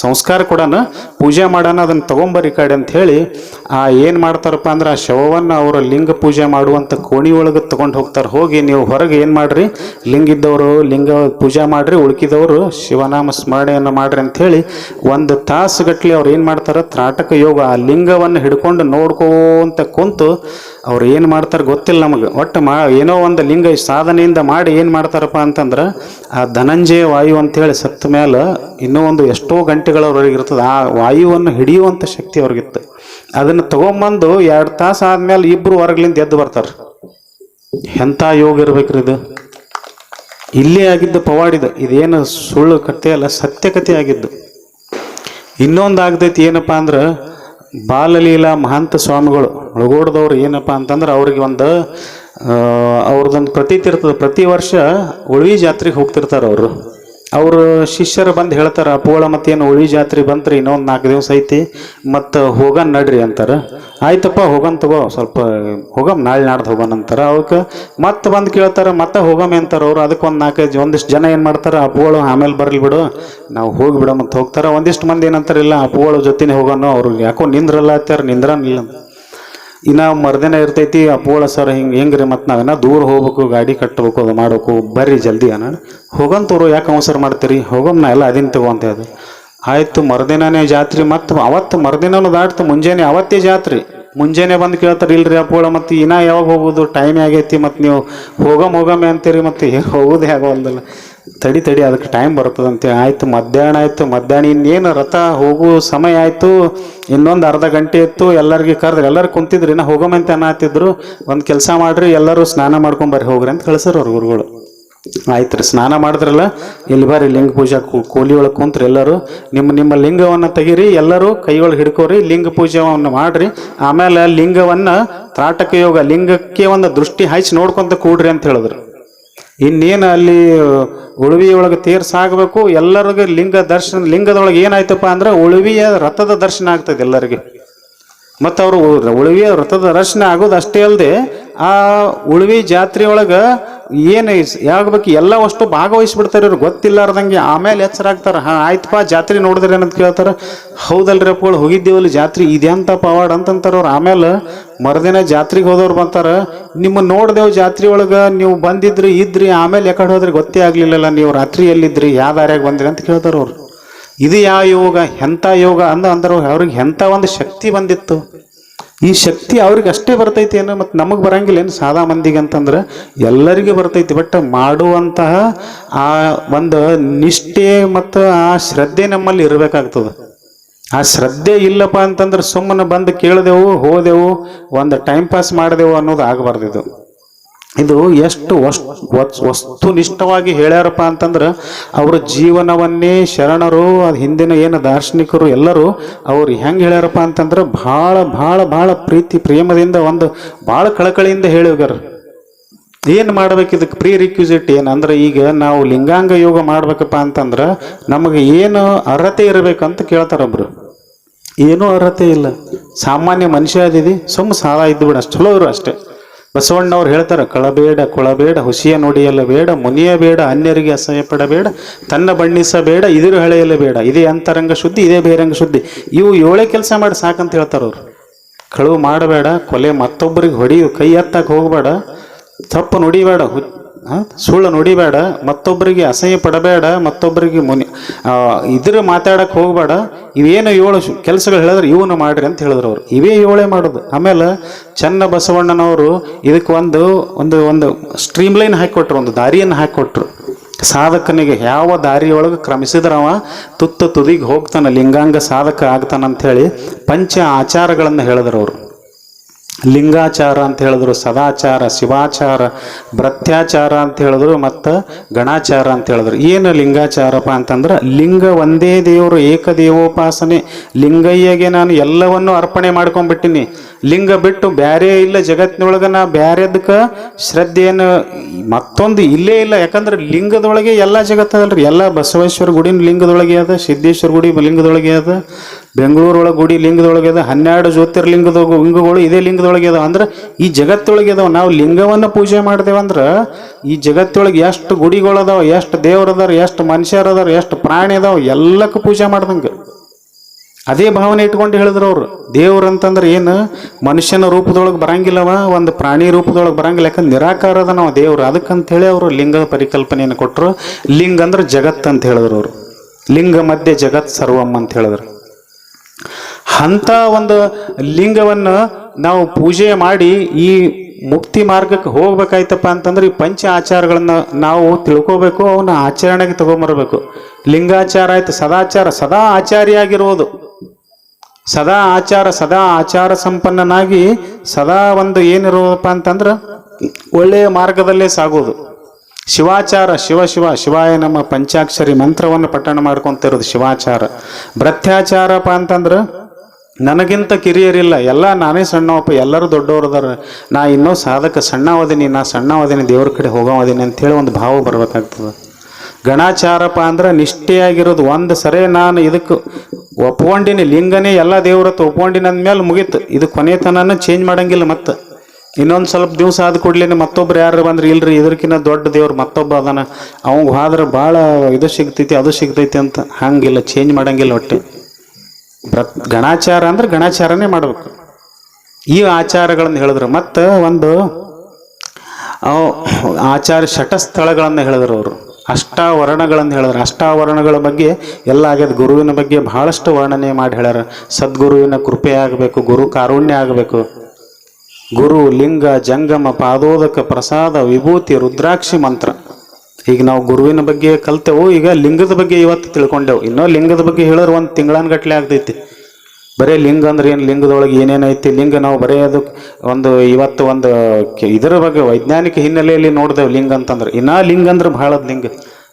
ಸಂಸ್ಕಾರ ಕೊಡೋಣ ಪೂಜೆ ಮಾಡೋಣ ಅದನ್ನು ತಗೊಂಬರಿ ಕಡೆ ಅಂತ ಹೇಳಿ, ಆ, ಏನು ಮಾಡ್ತಾರಪ್ಪ ಅಂದ್ರೆ, ಆ ಶವವನ್ನು ಅವರ ಲಿಂಗ ಪೂಜೆ ಮಾಡುವಂಥ ಕೋಣಿ ಒಳಗೆ ತಗೊಂಡು ಹೋಗ್ತಾರೆ. ಹೋಗಿ ನೀವು ಹೊರಗೆ ಏನು ಮಾಡ್ರಿ? ಲಿಂಗಿದ್ದವರು ಲಿಂಗ ಪೂಜೆ ಮಾಡ್ರಿ, ಉಳ್ಕಿದವರು, ಶಿವನಾಮ ಸ್ಮರಣೆಯನ್ನು ಮಾಡ್ರಿ ಅಂತ ಹೇಳಿ, ಒಂದು ತಾಸು ಗಟ್ಟಲೆ ಅವ್ರು ಏನು ಮಾಡ್ತಾರೆ? ತ್ರಾಟಕ ಯೋಗ ಆ ಲಿಂಗವನ್ನು ಹಿಡ್ಕೊಂಡು ನೋಡ್ಕೋಂತ ಕುಂತು ಅವ್ರು ಏನು ಮಾಡ್ತಾರೆ ಗೊತ್ತಿಲ್ಲ ನಮಗೆ. ಒಟ್ಟು ಮಾ, ಏನೋ ಒಂದು ಲಿಂಗ ಸಾಧನೆಯಿಂದ ಮಾಡಿ ಏನು ಮಾಡ್ತಾರಪ್ಪ ಅಂತಂದ್ರೆ ಆ ಧನಂಜಯ ವಾಯು ಅಂತೇಳಿ ಸತ್ತ ಮೇಲೆ ಇನ್ನೂ ಒಂದು ಎಷ್ಟೋ ಗಂಟೆಗಳವರೆಗೆ ಆ ವಾಯುವನ್ನು ಹಿಡಿಯುವಂಥ ಶಕ್ತಿ ಅವ್ರಿಗಿತ್ತು. ಅದನ್ನು ತೊಗೊಂಬಂದು ಎರಡು ತಾಸು ಆದ್ಮೇಲೆ ಇಬ್ಬರು ಹೊರಗ್ಲಿಂದ ಎದ್ದು ಬರ್ತಾರೆ. ಎಂಥ ಯೋಗ ಇರ್ಬೇಕ್ರಿ ಇದು? ಇಲ್ಲೇ ಆಗಿದ್ದು ಪವಾಡಿದು ಇದೇನು ಸುಳ್ಳು ಕಥೆ ಅಲ್ಲ, ಸತ್ಯ ಕಥೆ ಆಗಿದ್ದು. ಇನ್ನೊಂದು ಆಗ್ತೈತಿ ಏನಪ್ಪ ಅಂದ್ರೆ ಬಾಲಲೀಲಾ ಮಹಾಂತ ಸ್ವಾಮಿಗಳು ಒಳಗೋಡ್ದವ್ರು ಏನಪ್ಪ ಅಂತಂದ್ರೆ ಅವ್ರಿಗೆ ಒಂದು ಅವ್ರದ್ದೊಂದು ಪ್ರತೀತಿ ಇರ್ತದೆ ಪ್ರತಿ ವರ್ಷ ಉಳ್ವಿ ಜಾತ್ರೆಗೆ ಹೋಗ್ತಿರ್ತಾರೆ ಅವರು. ಅವರು ಶಿಷ್ಯರು ಬಂದು ಹೇಳ್ತಾರೆ ಮತ್ತೆ ಮತ್ತೇನು ಉಳಿ ಜಾತ್ರೆ ಬಂತ್ರಿ, ಇನ್ನೊಂದು ನಾಲ್ಕು ದಿವಸ ಐತಿ, ಮತ್ತು ಹೋಗನ್ ನಡ್ರಿ ಅಂತಾರೆ. ಆಯ್ತಪ್ಪ, ಹೋಗನ್ ತಗೋ, ಸ್ವಲ್ಪ ಹೋಗಮ್, ನಾಳೆ ನಾಡ್ದು ಹೋಗೋಣ ಅಂತಾರೆ. ಅವಕ್ಕೆ ಮತ್ತೆ ಬಂದು ಕೇಳ್ತಾರೆ, ಮತ್ತೆ ಹೋಗಮ್ ಅಂತಾರೆ ಅವ್ರು. ಅದಕ್ಕೆ ಒಂದು ನಾಲ್ಕೈದು ಒಂದಿಷ್ಟು ಜನ ಏನು ಮಾಡ್ತಾರೆ, ಅಪ್ಪುಗಳು ಆಮೇಲೆ ಬರಲಿ ಬಿಡು, ನಾವು ಹೋಗಿ ಅಂತ ಹೋಗ್ತಾರೆ. ಒಂದಿಷ್ಟು ಮಂದಿ ಏನಂತಾರಿಲ್ಲ, ಅಪ್ಪುಗಳ ಜೊತೆನೇ ಹೋಗೋಣ ಅವ್ರಿಗೆ ಯಾಕೋ ನಿಂದ್ರಲ್ಲ ಹತ್ತಾರ ನಿಂದ್ರನಿಲ್ಲ ಇನ್ನು ಮರ್ದಿನ ಇರ್ತೈತಿ ಅಪೋಳ ಸರ್ ಹಿಂಗೆ, ಹೆಂಗ್ರಿ ಮತ್ತು ನಾವೇನ ದೂರ ಹೋಗ್ಬೇಕು, ಗಾಡಿ ಕಟ್ಟಬೇಕು ಅದು ಮಾಡಬೇಕು, ಬರ್ರಿ ಜಲ್ದಿ ಅನ್ನ. ಹೋಗಂತವ್ರು ಯಾಕೆ ಅವಸರ ಮಾಡ್ತೀರಿ? ಹೋಗಮ್ ನಾ ಎಲ್ಲ ಅದಿನ ತಗೋ ಹೇಳಿದ್ರು ಆಯ್ತು ಮರ್ದಿನನೇ ಜಾತ್ರೆ ಮತ್ತು ಅವತ್ತು ಮರ್ದಿನೂ ದಾಟ್ತು, ಮುಂಜಾನೆ ಅವತ್ತೇ ಜಾತ್ರೆ. ಮುಂಜಾನೆ ಬಂದು ಕೇಳ್ತಾರೆ, ಇಲ್ರಿ ಅಪೋಳ ಮತ್ತು ಇನ್ನ ಯಾವಾಗ ಹೋಗೋದು? ಟೈಮ್ ಆಗೈತಿ ಮತ್ತು ನೀವು ಹೋಗಮ್ ಹೋಗಮ್ಮೆ ಅಂತೀರಿ ಮತ್ತು ಹೋಗೋದೇ ಆಗೋಲ್ದಲ್ಲ ತಡಿ ತಡಿ, ಅದಕ್ಕೆ ಟೈಮ್ ಬರ್ತದಂತೆ ಆಯ್ತು, ಮಧ್ಯಾಹ್ನ ಆಯ್ತು, ಮಧ್ಯಾಹ್ನ ಇನ್ನೇನು ರಥ ಹೋಗೋ ಸಮಯ ಆಯ್ತು. ಇನ್ನೊಂದು ಅರ್ಧ ಗಂಟೆ ಇತ್ತು. ಎಲ್ಲರಿಗೆ ಕರೆದ್ರೆ, ಎಲ್ಲರೂ ಕುಂತಿದ್ರಿ. ನಾ ಹೋಗಮಂತೆ ಅನ್ನತ್ತಿದ್ರು. ಒಂದು ಕೆಲಸ ಮಾಡ್ರಿ, ಎಲ್ಲರೂ ಸ್ನಾನ ಮಾಡ್ಕೊಂಬರ್ರಿ ಹೋಗ್ರಿ ಅಂತ ಕಳ್ಸರ್ ಅವ್ರ ಗುರುಗಳು. ಆಯ್ತು ರೀ, ಸ್ನಾನ ಮಾಡಿದ್ರಲ್ಲ, ಇಲ್ಲಿ ಬರ್ರಿ, ಲಿಂಗ ಪೂಜಾ ಕೋಲಿ ಒಳಗೆ ಕುಂತ್ರಿ ಎಲ್ಲರೂ. ನಿಮ್ಮ ನಿಮ್ಮ ಲಿಂಗವನ್ನು ತೆಗೀರಿ, ಎಲ್ಲರೂ ಕೈ ಒಳಗೆ ಹಿಡ್ಕೋರಿ, ಲಿಂಗ ಪೂಜೆಯನ್ನು ಮಾಡ್ರಿ. ಆಮೇಲೆ ಲಿಂಗವನ್ನ ತ್ರಾಟಕ ಯೋಗ, ಲಿಂಗಕ್ಕೆ ಒಂದು ದೃಷ್ಟಿ ಹಾಯಿಸಿ ನೋಡ್ಕೊಂತ ಕೂಡ್ರಿ ಅಂತ ಹೇಳಿದ್ರು. ಇನ್ನೇನು ಅಲ್ಲಿ ಉಳುವಿಯೊಳಗೆ ಒಳಗೆ ಎಲ್ಲರಿಗೂ ಲಿಂಗ ದರ್ಶನ, ಲಿಂಗದೊಳಗೆ ಏನಾಯ್ತಪ್ಪ ಅಂದ್ರೆ ಉಳುವಿಯ ರಥದ ದರ್ಶನ ಆಗ್ತದೆ ಎಲ್ಲರಿಗೆ. ಮತ್ತು ಅವರು ಉಳುವಿಯ ರಥದ ದರ್ಶನ ಆಗೋದು ಅಷ್ಟೇ ಅಲ್ಲದೆ ಆ ಉಳುವಿ ಜಾತ್ರೆ ಒಳಗೆ ಏನು ಯಾಗಬೇಕು ಎಲ್ಲ ಅಷ್ಟು ಭಾಗವಹಿಸ್ಬಿಡ್ತಾರೆ ಇವ್ರು, ಗೊತ್ತಿಲ್ಲಾರ್ದಂಗೆ ಆಮೇಲೆ ಎಚ್ಚರಾಗ್ತಾರೆ ಹಾಂ, ಆಯ್ತಪ್ಪ, ಜಾತ್ರೆ ನೋಡಿದ್ರೆ ಏನಂತ ಕೇಳ್ತಾರೆ. ಹೌದಲ್ರಿ ಅಪ್ಪಗಳು ಹೋಗಿದ್ದೀವಲ್ಲಿ ಜಾತ್ರೆ ಇದೆಂತ ಪವಾಡ್ ಅಂತಂತಾರೆ ಅವ್ರು. ಆಮೇಲೆ ಮರುದಿನ ಜಾತ್ರೆಗೆ ಹೋದವ್ರು ಬಂತಾರೆ. ನಿಮ್ಮ ನೋಡ್ದೇವು ಜಾತ್ರೆ ಒಳಗೆ ನೀವು ಬಂದಿದ್ರಿ, ಇದ್ರಿ, ಆಮೇಲೆ ಯಾಕಡೆ ಹೋದ್ರೆ ಗೊತ್ತೇ ಆಗಲಿಲ್ಲಲ್ಲ, ನೀವು ರಾತ್ರಿ ಎಲ್ಲಿದ್ರಿ ಯಾವ ದಾರ್ಯಾಗ ಬಂದ್ರಿ ಅಂತ ಕೇಳ್ತಾರೆ ಅವ್ರು. ಇದು ಯಾವ ಯೋಗ ಎಂಥ ಯೋಗ ಅಂದ ಅಂದ್ರೆ, ಅವ್ರಿಗೆ ಎಂಥ ಒಂದು ಶಕ್ತಿ ಬಂದಿತ್ತು. ಈ ಶಕ್ತಿ ಅವ್ರಿಗೆ ಅಷ್ಟೇ ಬರ್ತೈತಿ ಏನು, ಮತ್ತು ನಮಗೆ ಬರಂಗಿಲ್ಲ ಏನು, ಸಾದಾ ಮಂದಿಗೆ ಅಂತಂದ್ರೆ ಎಲ್ಲರಿಗೂ ಬರ್ತೈತಿ. ಬಟ್ ಮಾಡುವಂತಹ ಆ ಒಂದು ನಿಷ್ಠೆ ಮತ್ತು ಆ ಶ್ರದ್ಧೆ ನಮ್ಮಲ್ಲಿ ಇರಬೇಕಾಗ್ತದೆ. ಆ ಶ್ರದ್ಧೆ ಇಲ್ಲಪ್ಪ ಅಂತಂದ್ರೆ ಸುಮ್ಮನೆ ಬಂದು ಕೇಳಿದೆವು, ಹೋದೆವು, ಒಂದು ಟೈಮ್ ಪಾಸ್ ಮಾಡಿದೆವು ಅನ್ನೋದು ಆಗಬಾರ್ದು ಇದು. ಇದು ಎಷ್ಟು ವಸ್- ವಸ್- ವಸ್ತುನಿಷ್ಠವಾಗಿ ಹೇಳ್ಯಾರಪ್ಪ ಅಂತಂದ್ರೆ ಅವರ ಜೀವನವನ್ನೇ ಶರಣರು, ಅದು ಹಿಂದಿನ ಏನು ದಾರ್ಶನಿಕರು ಎಲ್ಲರೂ ಅವ್ರು ಹೆಂಗೆ ಹೇಳ್ಯಾರಪ್ಪ ಅಂತಂದ್ರೆ ಭಾಳ ಭಾಳ ಭಾಳ ಪ್ರೀತಿ, ಪ್ರೇಮದಿಂದ ಒಂದು ಭಾಳ ಕಳಕಳಿಯಿಂದ ಹೇಳಿ ಏನು ಮಾಡ್ಬೇಕು ಇದಕ್ಕೆ ಪ್ರೀ ರಿಕ್ವಿಸಿಟ್ ಏನು? ಅಂದ್ರೆ ಈಗ ನಾವು ಲಿಂಗಾಂಗ ಯೋಗ ಮಾಡ್ಬೇಕಪ್ಪ ಅಂತಂದ್ರೆ ನಮಗೆ ಏನು ಅರ್ಹತೆ ಇರಬೇಕಂತ ಕೇಳ್ತಾರೊಬ್ರು ಏನೂ ಅರ್ಹತೆ ಇಲ್ಲ. ಸಾಮಾನ್ಯ ಮನುಷ್ಯ ಅದಿದಿ ಸುಮ್ಮ ಸಾಲ ಇದ್ದು ಬಿಡ ಚಲೋ ಇರು ಅಷ್ಟೇ. ಬಸವಣ್ಣವ್ರು ಹೇಳ್ತಾರೆ, ಕಳಬೇಡ, ಕೊಳಬೇಡ, ಹುಸಿಯ ನುಡಿಯಲ್ಲ ಬೇಡ, ಮುನಿಯ ಬೇಡ, ಅನ್ಯರಿಗೆ ಅಸಹ್ಯ ಪಡಬೇಡ ತನ್ನ ಬಣ್ಣಿಸಬೇಡ ಇದಿರು ಹಳೆಯಲ್ಲ ಬೇಡ, ಇದೇ ಅಂತರಂಗ ಶುದ್ಧಿ, ಇದೇ ಬೇರಂಗ ಶುದ್ಧಿ. ಇವು ಏಳೇ ಕೆಲಸ ಮಾಡಿ ಸಾಕಂತ ಹೇಳ್ತಾರೆ ಅವರು. ಕಳುವು ಮಾಡಬೇಡ, ಕೊಲೆ ಮತ್ತೊಬ್ಬರಿಗೆ ಹೊಡಿ ಕೈ ಎತ್ತಕ್ಕೆ ಹೋಗಬೇಡ, ತಪ್ಪು ನುಡಿಬೇಡ ಸುಳ್ಳು ನುಡಿಬೇಡ, ಮತ್ತೊಬ್ಬರಿಗೆ ಅಸಹ್ಯ ಪಡಬೇಡ, ಮತ್ತೊಬ್ಬರಿಗೆ ಮುನಿ ಇದ್ರ ಮಾತಾಡಕ್ಕೆ ಹೋಗಬೇಡ. ಇವೇನು ಏಳು ಕೆಲಸಗಳು ಹೇಳಿದ್ರೆ ಇವನು ಮಾಡ್ರಿ ಅಂತ ಹೇಳಿದ್ರು ಅವ್ರು. ಇವೇ ಏಳೇ ಮಾಡೋದು. ಆಮೇಲೆ ಚೆನ್ನ ಬಸವಣ್ಣನವರು ಇದಕ್ಕೆ ಒಂದು ಒಂದು ಒಂದು ಸ್ಟ್ರೀಮ್ ಲೈನ್ ಹಾಕಿಕೊಟ್ರು ಒಂದು ದಾರಿಯನ್ನು ಹಾಕಿಕೊಟ್ರು ಸಾಧಕನಿಗೆ ಯಾವ ದಾರಿಯೊಳಗೆ ಕ್ರಮಿಸಿದ್ರವ ತುತ್ತ ತುದಿಗೆ ಹೋಗ್ತಾನೆ, ಲಿಂಗಾಂಗ ಸಾಧಕ ಆಗ್ತಾನಂತ ಹೇಳಿ ಪಂಚ ಆಚಾರಗಳನ್ನು ಹೇಳಿದ್ರು ಅವರು. ಲಿಂಗಾಚಾರ ಅಂತ ಹೇಳಿದ್ರು, ಸದಾಚಾರ, ಶಿವಾಚಾರ, ಭ್ರತ್ಯಾಚಾರ ಅಂತ ಹೇಳಿದ್ರು ಮತ್ತು ಗಣಾಚಾರ ಅಂತ ಹೇಳಿದ್ರು. ಏನು ಲಿಂಗಾಚಾರಪ್ಪ ಅಂತಂದ್ರೆ ಲಿಂಗ ಒಂದೇ ದೇವರು ಏಕದೇವೋಪಾಸನೆ ಲಿಂಗಯ್ಯಗೆ ನಾನು ಎಲ್ಲವನ್ನು ಅರ್ಪಣೆ ಮಾಡ್ಕೊಂಡ್ಬಿಟ್ಟಿನಿ. ಲಿಂಗ ಬಿಟ್ಟು ಬ್ಯಾರೆ ಇಲ್ಲ ಜಗತ್ತಿನೊಳಗೆ ನಾ ಬ್ಯಾರೆದಕ್ಕೆ ಶ್ರದ್ಧೆಯನ್ನು ಮತ್ತೊಂದು ಇಲ್ಲೇ ಇಲ್ಲ. ಯಾಕಂದ್ರೆ ಲಿಂಗದೊಳಗೆ ಎಲ್ಲ ಜಗತ್ತದಲ್ರಿ. ಎಲ್ಲ ಬಸವೇಶ್ವರ ಗುಡಿನ ಲಿಂಗದೊಳಗೆ ಅದ, ಸಿದ್ದೇಶ್ವರ ಗುಡಿ ಲಿಂಗದೊಳಗೆ ಅದ. ಬೆಂಗಳೂರೊಳಗೆ ಗುಡಿ ಲಿಂಗದೊಳಗೆ ಅದ, ಹನ್ನೆರಡು ಜ್ಯೋತಿರ್ಲಿಂಗದ ಲಿಂಗಗಳು ಇದೇ ಲಿಂಗದೊಳಗೆ ಅದಾವ. ಅಂದ್ರೆ ಈ ಜಗತ್ತೊಳಗೆ ನಾವು ಲಿಂಗವನ್ನು ಪೂಜೆ ಮಾಡ್ದೇವಂದ್ರೆ ಈ ಜಗತ್ತೊಳಗೆ ಎಷ್ಟು ಗುಡಿಗಳದಾವ ಎಷ್ಟು ದೇವ್ರದಾರ ಎಷ್ಟು ಮನುಷ್ಯರು ಅದಾರ, ಎಷ್ಟು ಪ್ರಾಣಿ ಅದಾವ, ಎಲ್ಲಕ್ಕೂ ಪೂಜೆ ಮಾಡ್ದಂಗೆ. ಅದೇ ಭಾವನೆ ಇಟ್ಕೊಂಡು ಹೇಳಿದ್ರು ಅವರು. ದೇವ್ರು ಅಂತಂದ್ರೆ ಏನು ಮನುಷ್ಯನ ರೂಪದೊಳಗೆ ಬರಂಗಿಲ್ಲವ, ಒಂದು ಪ್ರಾಣಿ ರೂಪದೊಳಗೆ ಬರಂಗಿಲ್ಲ. ಯಾಕಂದ್ರೆ ನಿರಾಕಾರದ ನಾವು ದೇವ್ರು. ಅದಕ್ಕಂತ ಹೇಳಿ ಅವರು ಲಿಂಗದ ಪರಿಕಲ್ಪನೆಯನ್ನು ಕೊಟ್ಟರು ಲಿಂಗ ಅಂದ್ರೆ ಜಗತ್ ಅಂತ ಹೇಳಿದ್ರು ಅವರು. ಲಿಂಗ ಮಧ್ಯೆ ಜಗತ್ ಸರ್ವಂ ಅಂತ ಹೇಳಿದ್ರು. ಅಂಥ ಒಂದು ಲಿಂಗವನ್ನು ನಾವು ಪೂಜೆ ಮಾಡಿ ಈ ಮುಕ್ತಿ ಮಾರ್ಗಕ್ಕೆ ಹೋಗ್ಬೇಕಾಯ್ತಪ್ಪ ಅಂತಂದ್ರೆ ಈ ಪಂಚ ಆಚಾರಗಳನ್ನ ನಾವು ತಿಳ್ಕೋಬೇಕು, ಅವನ್ನ ಆಚರಣೆಗೆ ತಗೊಂಬರ್ಬೇಕು. ಲಿಂಗಾಚಾರ ಆಯ್ತು, ಸದಾಚಾರ, ಸದಾ ಆಚಾರಿಯಾಗಿರುವುದು ಸದಾ ಆಚಾರ ಸದಾ ಆಚಾರ ಸಂಪನ್ನನಾಗಿ ಸದಾ ಒಂದು ಏನಿರೋದಪ್ಪ ಅಂತಂದ್ರೆ ಒಳ್ಳೆಯ ಮಾರ್ಗದಲ್ಲೇ ಸಾಗೋದು. ಶಿವಾಚಾರ, ಶಿವ ಶಿವ, ಶಿವಾಯ ನಮ್ಮ ಪಂಚಾಕ್ಷರಿ ಮಂತ್ರವನ್ನು ಪಠಣ ಮಾಡ್ಕೊಂತ ಇರೋದು ಶಿವಾಚಾರ. ಭ್ರತ್ಯಾಚಾರಪ್ಪ ಅಂತಂದ್ರೆ, ನನಗಿಂತ ಕಿರಿಯರಿಲ್ಲ, ಎಲ್ಲ ನಾನೇ ಸಣ್ಣವಪ್ಪ, ಎಲ್ಲರೂ ದೊಡ್ಡವ್ರದಾರ ನಾ ಇನ್ನೂ ಸಾಧಕ ಸಣ್ಣವದೀನಿ, ನಾ ಸಣ್ಣವದೀನಿ, ದೇವ್ರ ಕಡೆ ಹೋಗೋವದಿನಿ ಅಂತೇಳಿ ಒಂದು ಭಾವ ಬರ್ಬೇಕಾಗ್ತದೆ. ಗಣಾಚಾರಪ್ಪ ಅಂದ್ರೆ ನಿಷ್ಠೆಯಾಗಿರೋದು, ಒಂದು ಸರಿ ನಾನು ಇದಕ್ಕೆ ಒಪ್ಕೊಂಡಿನಿ, ಲಿಂಗನೇ ಎಲ್ಲ ದೇವ್ರತ್ತು ಒಪ್ಕೊಂಡಿನಿ ಅಂದ್ಮೇಲೆ ಮುಗೀತು. ಇದು ಕೊನೆತನನ ಚೇಂಜ್ ಮಾಡಂಗಿಲ್ಲ ಮತ್ತೆ. ಇನ್ನೊಂದು ಸ್ವಲ್ಪ ದಿವಸ ಆದ ಕೂಡಲೇ ಮತ್ತೊಬ್ರು ಯಾರು ಬಂದ್ರೆ, ಇಲ್ರಿ ಇದಕ್ಕಿಂತ ದೊಡ್ಡ ದೇವ್ರು ಮತ್ತೊಬ್ಬ ಅದಾನ. ಅವಂಗ ಹೋದ್ರೆ ಭಾಳ ಇದು ಸಿಗ್ತೈತಿ, ಅದು ಸಿಗ್ತೈತಿ ಅಂತ ಹಂಗಿಲ್ಲ ಚೇಂಜ್ ಮಾಡಂಗಿಲ್ಲ ಒಟ್ಟೆ. ಗಣಾಚಾರ ಅಂದ್ರೆ ಗಣಾಚಾರನೇ ಮಾಡ್ಬೇಕು. ಈ ಆಚಾರಗಳನ್ನು ಹೇಳಿದ್ರು. ಮತ್ತು ಒಂದು ಆಚಾರ ಶಟಸ್ಥಳಗಳನ್ನು ಹೇಳಿದ್ರು ಅವರು. ಅಷ್ಟಾವರಣಗಳನ್ನು ಹೇಳಿದ್ರು. ಅಷ್ಟಾವರಣಗಳ ಬಗ್ಗೆ ಎಲ್ಲ ಆಗ್ಯದ. ಗುರುವಿನ ಬಗ್ಗೆ ಬಹಳಷ್ಟು ವರ್ಣನೆ ಮಾಡಿ ಹೇಳ್ಯಾರ. ಸದ್ಗುರುವಿನ ಕೃಪೆ ಆಗಬೇಕು, ಗುರು ಕಾರುಣ್ಯ ಆಗಬೇಕು. ಗುರು, ಲಿಂಗ, ಜಂಗಮ, ಪಾದೋದಕ, ಪ್ರಸಾದ, ವಿಭೂತಿ, ರುದ್ರಾಕ್ಷಿ ಮಂತ್ರ. ಈಗ ನಾವು ಗುರುವಿನ ಬಗ್ಗೆ ಕಲ್ತೆವು, ಈಗ ಲಿಂಗದ ಬಗ್ಗೆ ಇವತ್ತು ತಿಳ್ಕೊಂಡೆವು. ಇನ್ನೂ ಲಿಂಗದ ಬಗ್ಗೆ ಹೇಳೋರು ಒಂದು ತಿಂಗಳನ್ಗಟ್ಲೆ ಆಗ್ತೈತಿ. ಬರೀ ಲಿಂಗ ಅಂದ್ರೆ ಏನು? ಲಿಂಗದೊಳಗೆ ಏನೇನೈತಿ ಲಿಂಗ ನಾವು ಬರೀ ಅದು ಒಂದು ಇವತ್ತು ಒಂದು ಇದರ ಬಗ್ಗೆ ವೈಜ್ಞಾನಿಕ ಹಿನ್ನೆಲೆಯಲ್ಲಿ ನೋಡಿದೆವು ಲಿಂಗ ಅಂತಂದ್ರೆ. ಇನ್ನೂ ಲಿಂಗ ಅಂದ್ರೆ ಬಹಳದ ಲಿಂಗ.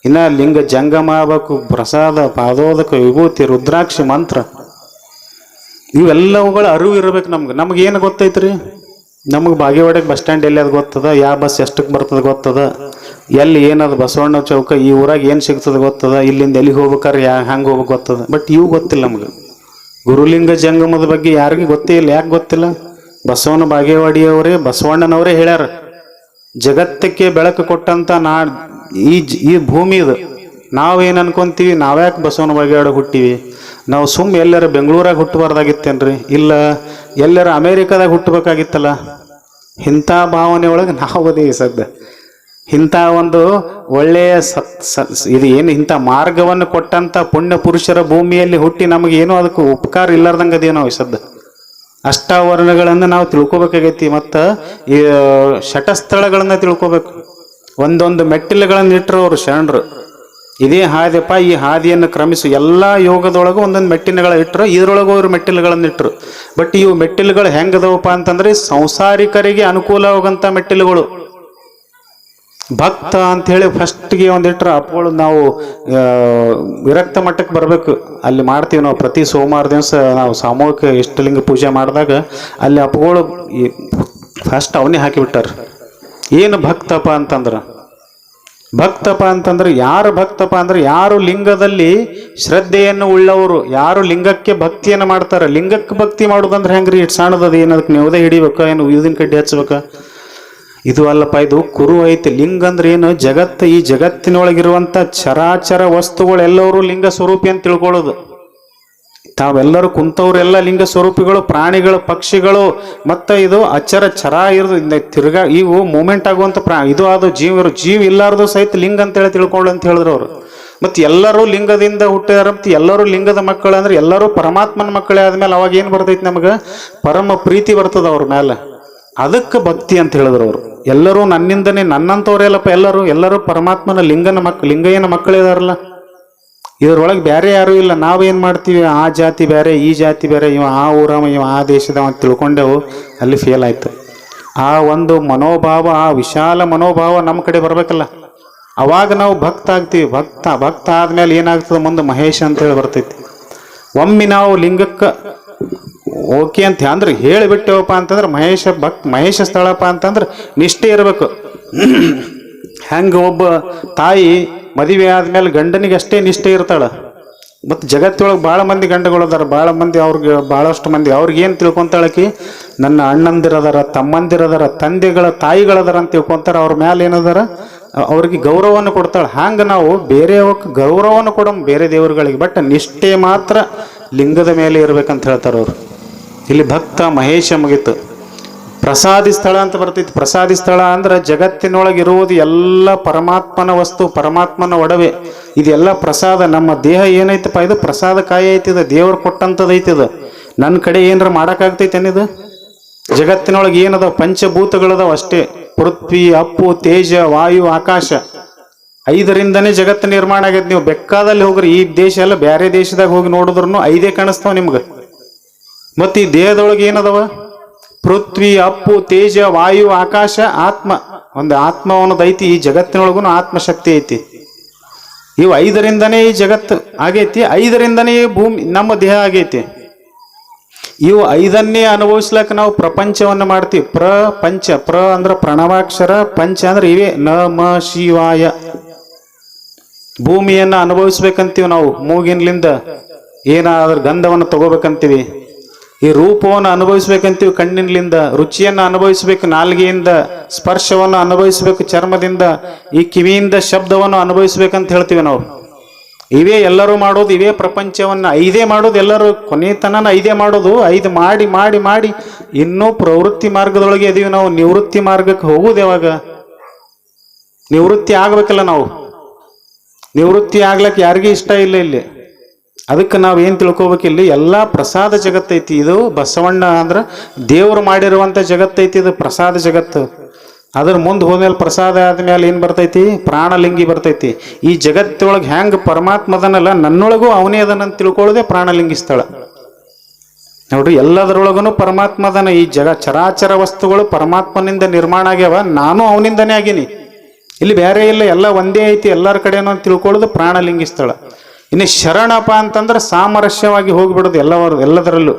ಇನ್ನೂ ಲಿಂಗ ಜಂಗಮ ಆಗಬೇಕು, ಪ್ರಸಾದ, ಪಾದೋದಕ, ವಿಭೂತಿ, ರುದ್ರಾಕ್ಷಿ, ಮಂತ್ರ. ಇವೆಲ್ಲವುಗಳ ಅರಿವು ಇರಬೇಕು ನಮ್ಗೆ. ನಮ್ಗೆ ಏನು ಗೊತ್ತೈತ್ರಿ? ನಮಗೆ ಬಾಗೇವಾಡಿಗೆ ಬಸ್ ಸ್ಟ್ಯಾಂಡ್ ಎಲ್ಲಿ ಅದು ಗೊತ್ತದ? ಯಾವ ಬಸ್ ಎಷ್ಟಕ್ಕೆ ಬರ್ತದೆ ಗೊತ್ತದ? ಎಲ್ಲಿ ಏನದು? ಬಸವಣ್ಣ ಚೌಕ ಈ ಊರಾಗ ಏನು ಸಿಗ್ತದೆ ಗೊತ್ತದ? ಇಲ್ಲಿಂದ ಎಲ್ಲಿಗೆ ಹೋಗ್ಬೇಕಾರೆ ಯಾ ಹಂಗೆ ಹೋಗ್ಬೇಕು ಗೊತ್ತದ? ಬಟ್ ಇವು ಗೊತ್ತಿಲ್ಲ ನಮ್ಗೆ. ಗುರುಲಿಂಗ ಜಂಗಮದ ಬಗ್ಗೆ ಯಾರಿಗೂ ಗೊತ್ತೇ ಇಲ್ಲ. ಯಾಕೆ ಗೊತ್ತಿಲ್ಲ? ಬಸವನ ಬಾಗೇವಾಡಿಯವರೇ, ಬಸವಣ್ಣನವರೇ ಹೇಳ್ಯಾರ. ಜಗತ್ತಕ್ಕೆ ಬೆಳಕು ಕೊಟ್ಟಂತ ನಾ ಈ ಈ ಭೂಮಿ ಇದು. ನಾವೇನು ಅನ್ಕೊಂತೀವಿ, ನಾವ್ಯಾಕೆ ಬಸವನ ಬಾಗೇವಾಡ ಹುಟ್ಟಿವಿ? ನಾವು ಸುಮ್ಮ ಎಲ್ಲರ ಬೆಂಗಳೂರಾಗ ಹುಟ್ಟಬಾರ್ದಾಗಿತ್ತೇನ್ರಿ? ಇಲ್ಲ, ಎಲ್ಲರ ಅಮೇರಿಕಾದಾಗ ಹುಟ್ಟಬೇಕಾಗಿತ್ತಲ್ಲ? ಇಂಥ ಭಾವನೆ ಒಳಗೆ ನಾವು ಅದೇವಿ ಸದ್ಯ ಇಂಥ ಒಂದು ಒಳ್ಳೆಯ ಸತ್ ಸ- ಇದು ಏನು ಇಂಥ ಮಾರ್ಗವನ್ನು ಕೊಟ್ಟಂಥ ಪುಣ್ಯ ಪುರುಷರ ಭೂಮಿಯಲ್ಲಿ ಹುಟ್ಟಿ ನಮಗೆ ಏನೋ ಅದಕ್ಕೆ ಉಪಕಾರ ಇಲ್ಲಾರ್ದಂಗೆ ಅದೇನೋ ಸದ್ಯ ಅಷ್ಟಾವರಣಗಳನ್ನು ನಾವು ತಿಳ್ಕೊಬೇಕಾಗೈತಿ ಮತ್ತು ಈ ಶಟಸ್ಥಳಗಳನ್ನು ತಿಳ್ಕೊಬೇಕು. ಒಂದೊಂದು ಮೆಟ್ಟಿಲುಗಳನ್ನು ಇಟ್ಟರು ಅವರು ಶರಣರು. ಇದೇ ಹಾದಿಯಪ್ಪ, ಈ ಹಾದಿಯನ್ನು ಕ್ರಮಿಸು. ಎಲ್ಲ ಯೋಗದೊಳಗೂ ಒಂದೊಂದು ಮೆಟ್ಟಿಲುಗಳ ಇಟ್ಟರು ಇದರೊಳಗೂ ಅವರು ಮೆಟ್ಟಿಲುಗಳನ್ನು ಇಟ್ಟರು ಬಟ್ ಇವು ಮೆಟ್ಟಿಲುಗಳು ಹೆಂಗದವಪ್ಪ ಅಂತಂದ್ರೆ ಸಂಸಾರಿಕರಿಗೆ ಅನುಕೂಲವಾಗಂಥ ಮೆಟ್ಟಿಲುಗಳು. ಭಕ್ತ ಅಂತೇಳಿ ಫಸ್ಟ್ಗೆ ಒಂದಿಟ್ರ ಅಪ್ಪಗಳು ನಾವು ವಿರಕ್ತ ಮಟ್ಟಕ್ಕೆ ಬರಬೇಕು. ಅಲ್ಲಿ ಮಾಡ್ತೀವಿ ನಾವು ಪ್ರತಿ ಸೋಮವಾರ ದಿವಸ ನಾವು ಸಾಮೂಹಿಕ ಇಷ್ಟಲಿಂಗ ಪೂಜೆ ಮಾಡಿದಾಗ ಅಲ್ಲಿ ಅಪ್ಪಗಳು ಫಸ್ಟ್ ಅವನೇ ಹಾಕಿಬಿಟ್ಟಾರ ಏನು ಭಕ್ತಪ್ಪ ಅಂತಂದ್ರ ಭಕ್ತಪ್ಪ ಅಂತಂದ್ರೆ ಯಾರು ಭಕ್ತಪ ಅಂದ್ರೆ ಯಾರು ಲಿಂಗದಲ್ಲಿ ಶ್ರದ್ಧೆಯನ್ನು ಉಳ್ಳವರು, ಯಾರು ಲಿಂಗಕ್ಕೆ ಭಕ್ತಿಯನ್ನು ಮಾಡ್ತಾರೆ? ಲಿಂಗಕ್ಕೆ ಭಕ್ತಿ ಮಾಡೋದಂದ್ರೆ ಹೆಂಗ್ರಿ? ಇಟ್ ಸಣ್ಣದದು ಏನದಕ್ಕೆ ನೀವುದೇ ಹಿಡಿಬೇಕಾ? ಏನು ಇದನ್ ಕಡ್ಡಿ ಹಚ್ಬೇಕಾ? ಇದು ಅಲ್ಲಪ್ಪ, ಇದು ಕುರು ಐತಿ. ಲಿಂಗ ಅಂದ್ರೆ ಏನು? ಜಗತ್ತು. ಈ ಜಗತ್ತಿನೊಳಗಿರುವಂತ ಚರಾಚರ ವಸ್ತುಗಳೆಲ್ಲರೂ ಲಿಂಗ ಸ್ವರೂಪಿ ಅಂತ ತಿಳ್ಕೊಳ್ಳೋದು. ತಾವೆಲ್ಲರೂ ಕುಂತವ್ರೆಲ್ಲ ಲಿಂಗ ಸ್ವರೂಪಿಗಳು, ಪ್ರಾಣಿಗಳು, ಪಕ್ಷಿಗಳು, ಮತ್ತೆ ಇದು ಅಚ್ಚರ ಚರ ಇರೋದು. ತಿರ್ಗಾ ಇವು ಮೂಮೆಂಟ್ ಆಗುವಂಥ ಪ್ರಾ, ಇದು ಅದು ಜೀವ ಜೀವ ಇಲ್ಲಾರ್ದು ಸಹಿತ ಲಿಂಗ ಅಂತ ಹೇಳಿ ತಿಳ್ಕೊಳ್ಳು ಅಂತ ಹೇಳಿದ್ರು ಅವರು. ಮತ್ತೆ ಎಲ್ಲರೂ ಲಿಂಗದಿಂದ ಹುಟ್ಟಿದಾರ, ಮತ್ತು ಎಲ್ಲರೂ ಲಿಂಗದ ಮಕ್ಕಳು ಅಂದ್ರೆ ಎಲ್ಲರೂ ಪರಮಾತ್ಮನ ಮಕ್ಕಳೇ ಆದಮೇಲೆ ಅವಾಗ ಏನು ಬರ್ತೈತಿ ನಮಗೆ? ಪರಮ ಪ್ರೀತಿ ಬರ್ತದ ಅವ್ರ ಮೇಲೆ ಅದಕ್ಕೆ ಭಕ್ತಿ ಅಂತ ಹೇಳಿದ್ರು ಅವರು. ಎಲ್ಲರೂ ನನ್ನಿಂದನೇ ನನ್ನಂತವ್ರೆಲ್ಲಪ್ಪ ಎಲ್ಲರೂ. ಎಲ್ಲರೂ ಪರಮಾತ್ಮನ ಲಿಂಗನ ಮಕ್, ಲಿಂಗಯ್ಯನ ಮಕ್ಕಳಿದಾರಲ್ಲ ಇದ್ರೊಳಗೆ ಬೇರೆ ಯಾರೂ ಇಲ್ಲ. ನಾವೇನು ಮಾಡ್ತೀವಿ? ಆ ಜಾತಿ ಬೇರೆ ಈ ಜಾತಿ ಬೇರೆ ಇವ ಆ ಊರವ, ಇವ ಆ ದೇಶದವ ಅಂತ ತಿಳ್ಕೊಂಡೆವು. ಅಲ್ಲಿ ಫೇಲ್ ಆಯ್ತು. ಆ ಒಂದು ಮನೋಭಾವ, ಆ ವಿಶಾಲ ಮನೋಭಾವ ನಮ್ಮ ಕಡೆ ಬರಬೇಕಲ್ಲ. ಅವಾಗ ನಾವು ಭಕ್ತ ಆಗ್ತೀವಿ. ಭಕ್ತ ಭಕ್ತ ಆದಮೇಲೆ ಏನಾಗ್ತದೆ? ಮುಂದೆ ಮಹೇಶ್ ಅಂತ ಹೇಳಿ ಬರ್ತೈತಿ. ಒಮ್ಮೆ ನಾವು ಲಿಂಗಕ್ಕೆ ಓಕೆ ಅಂತ ಅಂದ್ರೆ ಹೇಳಿಬಿಟ್ಟೆವಪ್ಪ ಅಂತಂದ್ರೆ ಮಹೇಶ ಭಕ್ ಮಹೇಶ ಸ್ಥಳಪ್ಪ ಅಂತಂದ್ರೆ ನಿಷ್ಠೆ ಇರಬೇಕು. ಹೆಂಗ ಒಬ್ಬ ತಾಯಿ ಮದುವೆ ಆದಮೇಲೆ ಗಂಡನಿಗೆ ಅಷ್ಟೇ ನಿಷ್ಠೆ ಇರ್ತಾಳ. ಮತ್ತು ಜಗತ್ತೊಳಗೆ ಭಾಳ ಮಂದಿ ಗಂಡಗಳು ಅದಾರ. ಭಾಳ ಮಂದಿ ಅವ್ರಿಗೆ ಭಾಳಷ್ಟು ಮಂದಿ. ಅವ್ರಿಗೆ ಏನು ತಿಳ್ಕೊಂತಾಳಕಿ ನನ್ನ ಅಣ್ಣಂದಿರದಾರ, ತಮ್ಮಂದಿರದಾರ, ತಂದೆಗಳ ತಾಯಿಗಳದಾರ ಅಂತ ತಿಳ್ಕೊತಾರೆ. ಅವ್ರ ಮ್ಯಾಲೆ ಏನದಾರ? ಅವ್ರಿಗೆ ಗೌರವವನ್ನು ಕೊಡ್ತಾಳೆ. ಹಂಗೆ ನಾವು ಬೇರೆಯವಕ್ಕೆ ಗೌರವವನ್ನು ಕೊಡಮ್ ಬೇರೆ ದೇವರುಗಳಿಗೆ. ಬಟ್ ನಿಷ್ಠೆ ಮಾತ್ರ ಲಿಂಗದ ಮೇಲೆ ಇರ್ಬೇಕಂತ ಹೇಳ್ತಾರೆ ಅವರು. ಇಲ್ಲಿ ಭಕ್ತ ಮಹೇಶ ಮುಗಿತು. ಪ್ರಸಾದಿ ಸ್ಥಳ ಅಂತ ಬರ್ತೈತಿ. ಪ್ರಸಾದಿ ಸ್ಥಳ ಅಂದ್ರೆ ಜಗತ್ತಿನೊಳಗಿರುವುದು ಎಲ್ಲ ಪರಮಾತ್ಮನ ವಸ್ತು, ಪರಮಾತ್ಮನ ಒಡವೆ. ಇದೆಲ್ಲ ಪ್ರಸಾದ. ನಮ್ಮ ದೇಹ ಏನೈತಪ್ಪ? ಇದು ಪ್ರಸಾದ ಕಾಯಿ ಐತಿದ ದೇವ್ರು ಕೊಟ್ಟಂಥದ್ದು ನನ್ನ ಕಡೆ ಏನಾರ ಮಾಡೋಕ್ಕಾಗ್ತೈತೆ ಏನಿದು ಜಗತ್ತಿನೊಳಗೆ ಏನದ ಪಂಚಭೂತಗಳದಾವ ಅಷ್ಟೇ. ಪೃಥ್ವಿ, ಅಪ್ಪು, ತೇಜ, ವಾಯು, ಆಕಾಶ. ಐದರಿಂದನೇ ಜಗತ್ತು ನಿರ್ಮಾಣ ಆಗೈತೆ ನೀವು ಬೆಕ್ಕಾದಲ್ಲಿ ಹೋಗ್ರಿ. ಈ ದೇಶ ಎಲ್ಲ ಬೇರೆ ದೇಶದಾಗ ಹೋಗಿ ನೋಡಿದ್ರು ಐದೇ ಕಾಣಿಸ್ತಾವ ನಿಮ್ಗೆ. ಮತ್ತೆ ಈ ದೇಹದೊಳಗೆ ಏನದವ? ಪೃಥ್ವಿ, ಅಪ್ಪು, ತೇಜ, ವಾಯು, ಆಕಾಶ, ಆತ್ಮ. ಒಂದು ಆತ್ಮ ಅನ್ನೋದೈತಿ ಈ ಜಗತ್ತಿನೊಳಗೂ ಆತ್ಮಶಕ್ತಿ ಐತಿ. ಇವು ಐದರಿಂದನೇ ಈ ಜಗತ್ತು ಆಗೈತಿ, ಐದರಿಂದನೇ ಭೂಮಿ, ನಮ್ಮ ದೇಹ ಆಗೈತಿ. ಇವು ಐದನ್ನೇ ಅನುಭವಿಸ್ಲಕ್ಕ ನಾವು ಪ್ರಪಂಚವನ್ನು ಮಾಡ್ತೀವಿ. ಪ್ರಪಂಚ ಪ್ರ ಅಂದ್ರೆ ಪ್ರಣವಾಕ್ಷರ, ಪಂಚ ಅಂದ್ರೆ ಇವೇ. ನ, ಮ ಶಿವಾಯ ಭೂಮಿಯನ್ನು ಅನುಭವಿಸ್ಬೇಕಂತೀವಿ ನಾವು. ಮೂಗಿನಿಂದ ಏನಾದ್ರೂ ಗಂಧವನ್ನು ತಗೋಬೇಕಂತೀವಿ. ಈ ರೂಪವನ್ನು ಅನುಭವಿಸ್ಬೇಕಂತೀವಿ, ಕಣ್ಣಿನಿಂದ, ರುಚಿಯನ್ನು ಅನುಭವಿಸ್ಬೇಕು, ನಾಲ್ಗೆಯಿಂದ ಸ್ಪರ್ಶವನ್ನು ಅನುಭವಿಸ್ಬೇಕು, ಚರ್ಮದಿಂದ, ಈ ಕಿವಿಯಿಂದ ಶಬ್ದವನ್ನು ಅನುಭವಿಸ್ಬೇಕಂತ ಹೇಳ್ತೀವಿ ನಾವು. ಇವೇ ಎಲ್ಲರೂ ಮಾಡೋದು, ಇವೇ ಪ್ರಪಂಚವನ್ನು ಐದೇ ಮಾಡೋದು, ಎಲ್ಲರೂ ಕೊನೆತನನ ಐದೇ ಮಾಡೋದು, ಐದು ಮಾಡಿ ಮಾಡಿ ಮಾಡಿ, ಇನ್ನೂ ಪ್ರವೃತ್ತಿ ಮಾರ್ಗದೊಳಗೆ ಇದೀವಿ ನಾವು, ನಿವೃತ್ತಿ ಮಾರ್ಗಕ್ಕೆ ಹೋಗೋದು ಯಾವಾಗ? ನಿವೃತ್ತಿ ಆಗ್ಬೇಕಲ್ಲ ನಾವು. ನಿವೃತ್ತಿ ಆಗ್ಲಿಕ್ಕೆ ಯಾರಿಗೂ ಇಷ್ಟ ಇಲ್ಲ ಇಲ್ಲಿ. ಅದಕ್ಕೆ ನಾವು ಏನು ತಿಳ್ಕೊಬೇಕಿಲ್ಲಿ ಎಲ್ಲ ಪ್ರಸಾದ ಜಗತ್ತೈತಿ. ಇದು ಬಸವಣ್ಣ ಅಂದ್ರೆ ದೇವರು ಮಾಡಿರುವಂಥ ಜಗತ್ತೈತಿ ಇದು ಪ್ರಸಾದ ಜಗತ್ತು. ಅದ್ರ ಮುಂದೆ ಹೋದ್ಮೇಲೆ ಪ್ರಸಾದ ಆದ್ಮೇಲೆ ಏನು ಬರ್ತೈತಿ? ಪ್ರಾಣಲಿಂಗಿ ಬರ್ತೈತಿ. ಈ ಜಗತ್ತೊಳಗೆ ಹೆಂಗೆ ಪರಮಾತ್ಮದನಲ್ಲ, ನನ್ನೊಳಗೂ ಅವನೇ ಅದನ್ನ ತಿಳ್ಕೊಳ್ಳೋದೇ ಪ್ರಾಣಲಿಂಗಿ ಸ್ಥಳ. ನೋಡ್ರಿ ಎಲ್ಲದರೊಳಗೂ ಪರಮಾತ್ಮದನ ಈ ಜಗ ಚರಾಚರ ವಸ್ತುಗಳು ಪರಮಾತ್ಮನಿಂದ ನಿರ್ಮಾಣ ಆಗ್ಯಾವ. ನಾನು ಅವನಿಂದನೇ ಆಗೀನಿ. ಇಲ್ಲಿ ಬೇರೆ ಇಲ್ಲ, ಎಲ್ಲ ಒಂದೇ ಐತಿ, ಎಲ್ಲರ ಕಡೆನೂ ತಿಳ್ಕೊಳ್ಳೋದು ಪ್ರಾಣಲಿಂಗಿ ಸ್ಥಳ. ಇನ್ನು ಶರಣಪ್ಪ ಅಂತಂದ್ರೆ ಸಾಮರಸ್ಯವಾಗಿ ಹೋಗಿಬಿಡೋದು ಎಲ್ಲವರು, ಎಲ್ಲದರಲ್ಲೂ.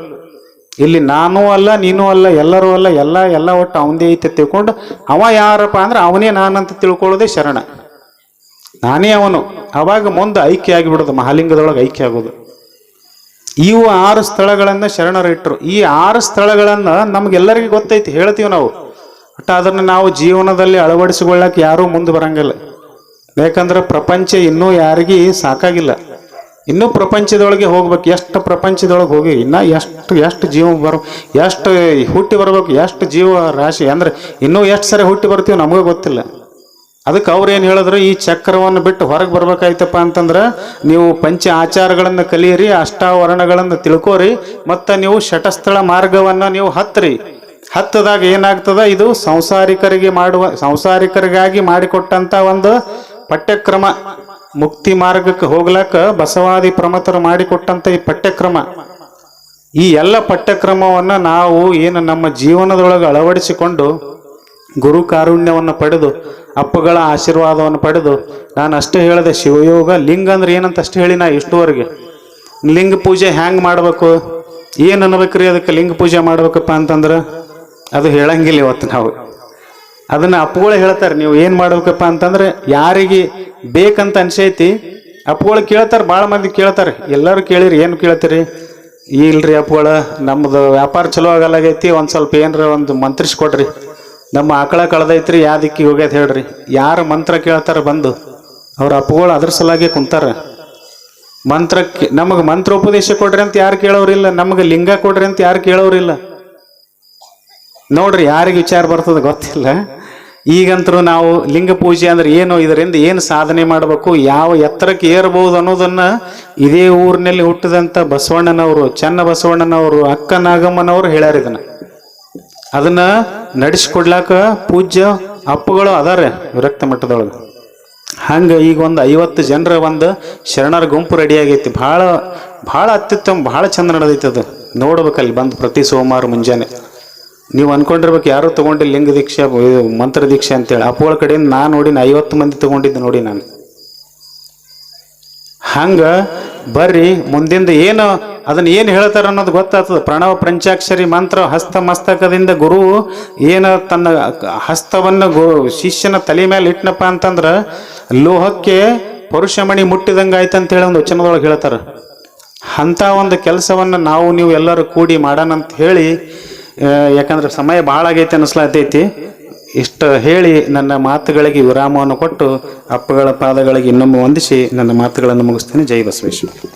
ಇಲ್ಲಿ ನಾನು ಅಲ್ಲ, ನೀನು ಅಲ್ಲ, ಎಲ್ಲರೂ ಅಲ್ಲ, ಎಲ್ಲ ಎಲ್ಲ ಒಟ್ಟು ಅವನದೇ ಐತೆ ತಿಳ್ಕೊಂಡು, ಅವ ಯಾರಪ್ಪ ಅಂದ್ರೆ ಅವನೇ ನಾನಂತ ತಿಳ್ಕೊಳ್ಳೋದೇ ಶರಣ. ನಾನೇ ಅವನು. ಅವಾಗ ಮುಂದೆ ಐಕ್ಯ ಆಗಿಬಿಡೋದು, ಮಹಾಲಿಂಗದೊಳಗೆ ಐಕ್ಯ ಆಗೋದು. ಇವು ಆರು ಸ್ಥಳಗಳನ್ನು ಶರಣರು ಇಟ್ಟರು. ಈ ಆರು ಸ್ಥಳಗಳನ್ನು ನಮ್ಗೆಲ್ಲರಿಗೂ ಗೊತ್ತೈತಿ, ಹೇಳ್ತೀವಿ ನಾವು. ಬಟ್ ಅದನ್ನು ನಾವು ಜೀವನದಲ್ಲಿ ಅಳವಡಿಸಿಕೊಳ್ಳಕ್ಕೆ ಯಾರೂ ಮುಂದೆ ಬರಂಗಿಲ್ಲ. ಯಾಕಂದ್ರೆ ಪ್ರಪಂಚ ಇನ್ನೂ ಯಾರಿಗೂ ಸಾಕಾಗಿಲ್ಲ. ಇನ್ನೂ ಪ್ರಪಂಚದೊಳಗೆ ಹೋಗ್ಬೇಕು. ಎಷ್ಟು ಪ್ರಪಂಚದೊಳಗೆ ಹೋಗಿ, ಇನ್ನ ಎಷ್ಟು ಎಷ್ಟು ಜೀವ ಬರ, ಎಷ್ಟು ಹುಟ್ಟಿ ಬರ್ಬೇಕು, ಎಷ್ಟು ಜೀವ ರಾಶಿ, ಅಂದ್ರೆ ಇನ್ನೂ ಎಷ್ಟು ಸರಿ ಹುಟ್ಟಿ ಬರ್ತೀವಿ ನಮಗೂ ಗೊತ್ತಿಲ್ಲ. ಅದಕ್ಕೆ ಅವ್ರು ಏನು ಹೇಳಿದ್ರು, ಈ ಚಕ್ರವನ್ನು ಬಿಟ್ಟು ಹೊರಗೆ ಬರ್ಬೇಕಾಯ್ತಪ್ಪ ಅಂತಂದ್ರೆ, ನೀವು ಪಂಚ ಆಚಾರಗಳನ್ನು ಕಲಿಯಿರಿ, ಅಷ್ಟಾವರಣಗಳನ್ನು ತಿಳ್ಕೋರಿ, ಮತ್ತು ನೀವು ಶಟಸ್ಥಳ ಮಾರ್ಗವನ್ನು ನೀವು ಹತ್ತಿರಿ ಹತ್ತದಾಗ ಏನಾಗ್ತದ, ಇದು ಸಂಸಾರಿಕರಿಗೆ ಮಾಡುವ, ಸಂಸಾರಿಕರಿಗಾಗಿ ಮಾಡಿಕೊಟ್ಟಂಥ ಒಂದು ಪಠ್ಯಕ್ರಮ. ಮುಕ್ತಿ ಮಾರ್ಗಕ್ಕೆ ಹೋಗ್ಲಾಕ ಬಸವಾದಿ ಪ್ರಮತರು ಮಾಡಿಕೊಟ್ಟಂತ ಈ ಪಠ್ಯಕ್ರಮ. ಈ ಎಲ್ಲ ಪಠ್ಯಕ್ರಮವನ್ನು ನಾವು ಏನು ನಮ್ಮ ಜೀವನದೊಳಗೆ ಅಳವಡಿಸಿಕೊಂಡು ಗುರು ಕಾರುಣ್ಯವನ್ನು ಪಡೆದು, ಅಪ್ಪಗಳ ಆಶೀರ್ವಾದವನ್ನು ಪಡೆದು, ನಾನು ಅಷ್ಟೇ ಹೇಳಿದೆ ಶಿವಯೋಗ, ಲಿಂಗ ಅಂದ್ರೆ ಏನಂತ ಅಷ್ಟೇ ಹೇಳಿ ನಾ ಇಷ್ಟುವರೆಗೆ ಲಿಂಗ ಪೂಜೆ ಹ್ಯಾಂಗ್ ಮಾಡಬೇಕು? ಏನು ಅನ್ಬೇಕ್ರಿ ಅದಕ್ಕೆ ಲಿಂಗ ಪೂಜೆ ಮಾಡ್ಬೇಕಪ್ಪ ಅಂತಂದ್ರೆ? ಅದು ಹೇಳಂಗಿಲ್ಲ ಇವತ್ತು ನಾವು. ಅದನ್ನ ಅಪ್ಪುಗಳೇ ಹೇಳ್ತಾರೆ, ನೀವು ಏನ್ ಮಾಡ್ಬೇಕಪ್ಪ ಅಂತಂದ್ರೆ ಯಾರಿಗೆ ಬೇಕಂತ ಅನ್ಸೈತಿ, ಅಪ್ಪುಗಳು ಕೇಳ್ತಾರೆ ಭಾಳ ಮಂದಿ ಕೇಳ್ತಾರೆ. ಎಲ್ಲರೂ ಕೇಳಿರಿ, ಏನು ಕೇಳ್ತೀರಿ? ಇಲ್ರಿ ಅಪ್ಪುಗಳ ನಮ್ಮದು ವ್ಯಾಪಾರ ಚಲೋ ಆಗಲಾಗೈತಿ ಒಂದು ಸ್ವಲ್ಪ ಏನರ ಒಂದು ಮಂತ್ರಿಸ್ ಕೊಡ್ರಿ. ನಮ್ಮ ಆಕಳ ಕಳೆದೈತ್ರಿ ಯಾವ ದಿಕ್ಕಿಗೆ ಹೋಗ್ಯದ ಹೇಳ್ರಿ. ಯಾರು ಮಂತ್ರ ಕೇಳ್ತಾರ ಬಂದು, ಅವ್ರ ಅಪ್ಪುಗಳು ಅದ್ರ ಸಲಾಗೆ ಕುಂತಾರ. ಮಂತ್ರಕ್ಕೆ ನಮಗೆ ಮಂತ್ರೋಪದೇಶ ಕೊಡ್ರಿ ಅಂತ ಯಾರು ಕೇಳೋರಿಲ್ಲ, ನಮಗೆ ಲಿಂಗ ಕೊಡ್ರಿ ಅಂತ ಯಾರು ಕೇಳೋರಿಲ್ಲ. ನೋಡ್ರಿ ಯಾರಿಗೆ ವಿಚಾರ ಬರ್ತದ ಗೊತ್ತಿಲ್ಲ. ಈಗಂತರೂ ನಾವು ಲಿಂಗ ಪೂಜೆ ಅಂದ್ರೆ ಏನು ಇದರಿಂದ ಏನು ಸಾಧನೆ ಮಾಡಬೇಕು, ಯಾವ ಎತ್ತರಕ್ಕೆ ಏರಬಹುದು ಅನ್ನೋದನ್ನ ಇದೇ ಊರಿನಲ್ಲಿ ಹುಟ್ಟಿದಂಥ ಬಸವಣ್ಣನವರು, ಚನ್ನ ಬಸವಣ್ಣನವರು, ಅಕ್ಕ ನಾಗಮ್ಮನವರು ಹೇಳ್ಯಾರ ಇದನ್ನ. ಅದನ್ನ ನಡೆಸ್ಕೊಡ್ಲಾಕ ಪೂಜ್ಯ ಅಪ್ಪುಗಳು ಅದಾರೆ ವಿರಕ್ತ ಮಟ್ಟದೊಳಗೆ ಹಂಗ ಈಗ ಒಂದು ಐವತ್ತು ಜನರ ಒಂದು ಶರಣರ ಗುಂಪು ರೆಡಿ ಆಗೈತಿ. ಭಾಳ ಭಾಳ ಅತ್ಯುತ್ತಮ, ಭಾಳ ಚಂದ ನಡೆದೈತೆ ಅದು. ನೋಡ್ಬೇಕಲ್ಲಿ ಬಂದು ಪ್ರತಿ ಸೋಮವಾರ ಮುಂಜಾನೆ. ನೀವು ಅನ್ಕೊಂಡಿರ್ಬೇಕು ಯಾರು ತಗೊಂಡಿಲ್ಲ ಲಿಂಗ ದೀಕ್ಷೆ ಮಂತ್ರ ದೀಕ್ಷೆ ಅಂತೇಳಿ. ಅಪ್ಪಗಳ ಕಡೆಯಿಂದ ನಾನು ನೋಡಿನ ಐವತ್ತು ಮಂದಿ ತಗೊಂಡಿದ್ದೆ ನೋಡಿ ನಾನು. ಹಂಗ ಬರ್ರಿ, ಮುಂದಿಂದ ಏನು ಅದನ್ನ ಏನು ಹೇಳ್ತಾರ ಅನ್ನೋದು ಗೊತ್ತಾಗ್ತದ. ಪ್ರಣವ ಪಂಚಾಕ್ಷರಿ ಮಂತ್ರ ಹಸ್ತ ಮಸ್ತಕದಿಂದ ಗುರು ಏನು ತನ್ನ ಹಸ್ತವನ್ನು ಗು ಶಿಷ್ಯನ ತಲೆ ಮೇಲೆ ಇಟ್ನಪ್ಪ ಅಂತಂದ್ರೆ ಲೋಹಕ್ಕೆ ಪರುಷಮಣಿ ಮುಟ್ಟಿದಂಗ ಆಯ್ತು ಹೇಳಿ ಒಂದು ವಚನದೊಳಗೆ ಹೇಳ್ತಾರೆ. ಅಂಥ ಒಂದು ಕೆಲಸವನ್ನು ನಾವು ನೀವು ಎಲ್ಲರೂ ಕೂಡಿ ಮಾಡೋಣ ಅಂತ ಹೇಳಿ ಯಾಕಂದ್ರೆ ಸಮಯ ಭಾಳ ಆಗೈತೆ ಅನ್ನಿಸ್ಲಾತೈತಿ. ಇಷ್ಟು ಹೇಳಿ ನನ್ನ ಮಾತುಗಳಿಗೆ ವಿರಾಮವನ್ನು ಕೊಟ್ಟು ಅಪ್ಪಗಳ ಪಾದಗಳಿಗೆ ಇನ್ನೊಮ್ಮೆ ವಂದಿಸಿ ನನ್ನ ಮಾತುಗಳನ್ನು ಮುಗಿಸ್ತೇನೆ. ಜೈ ಬಸವೇಶ್ವರ.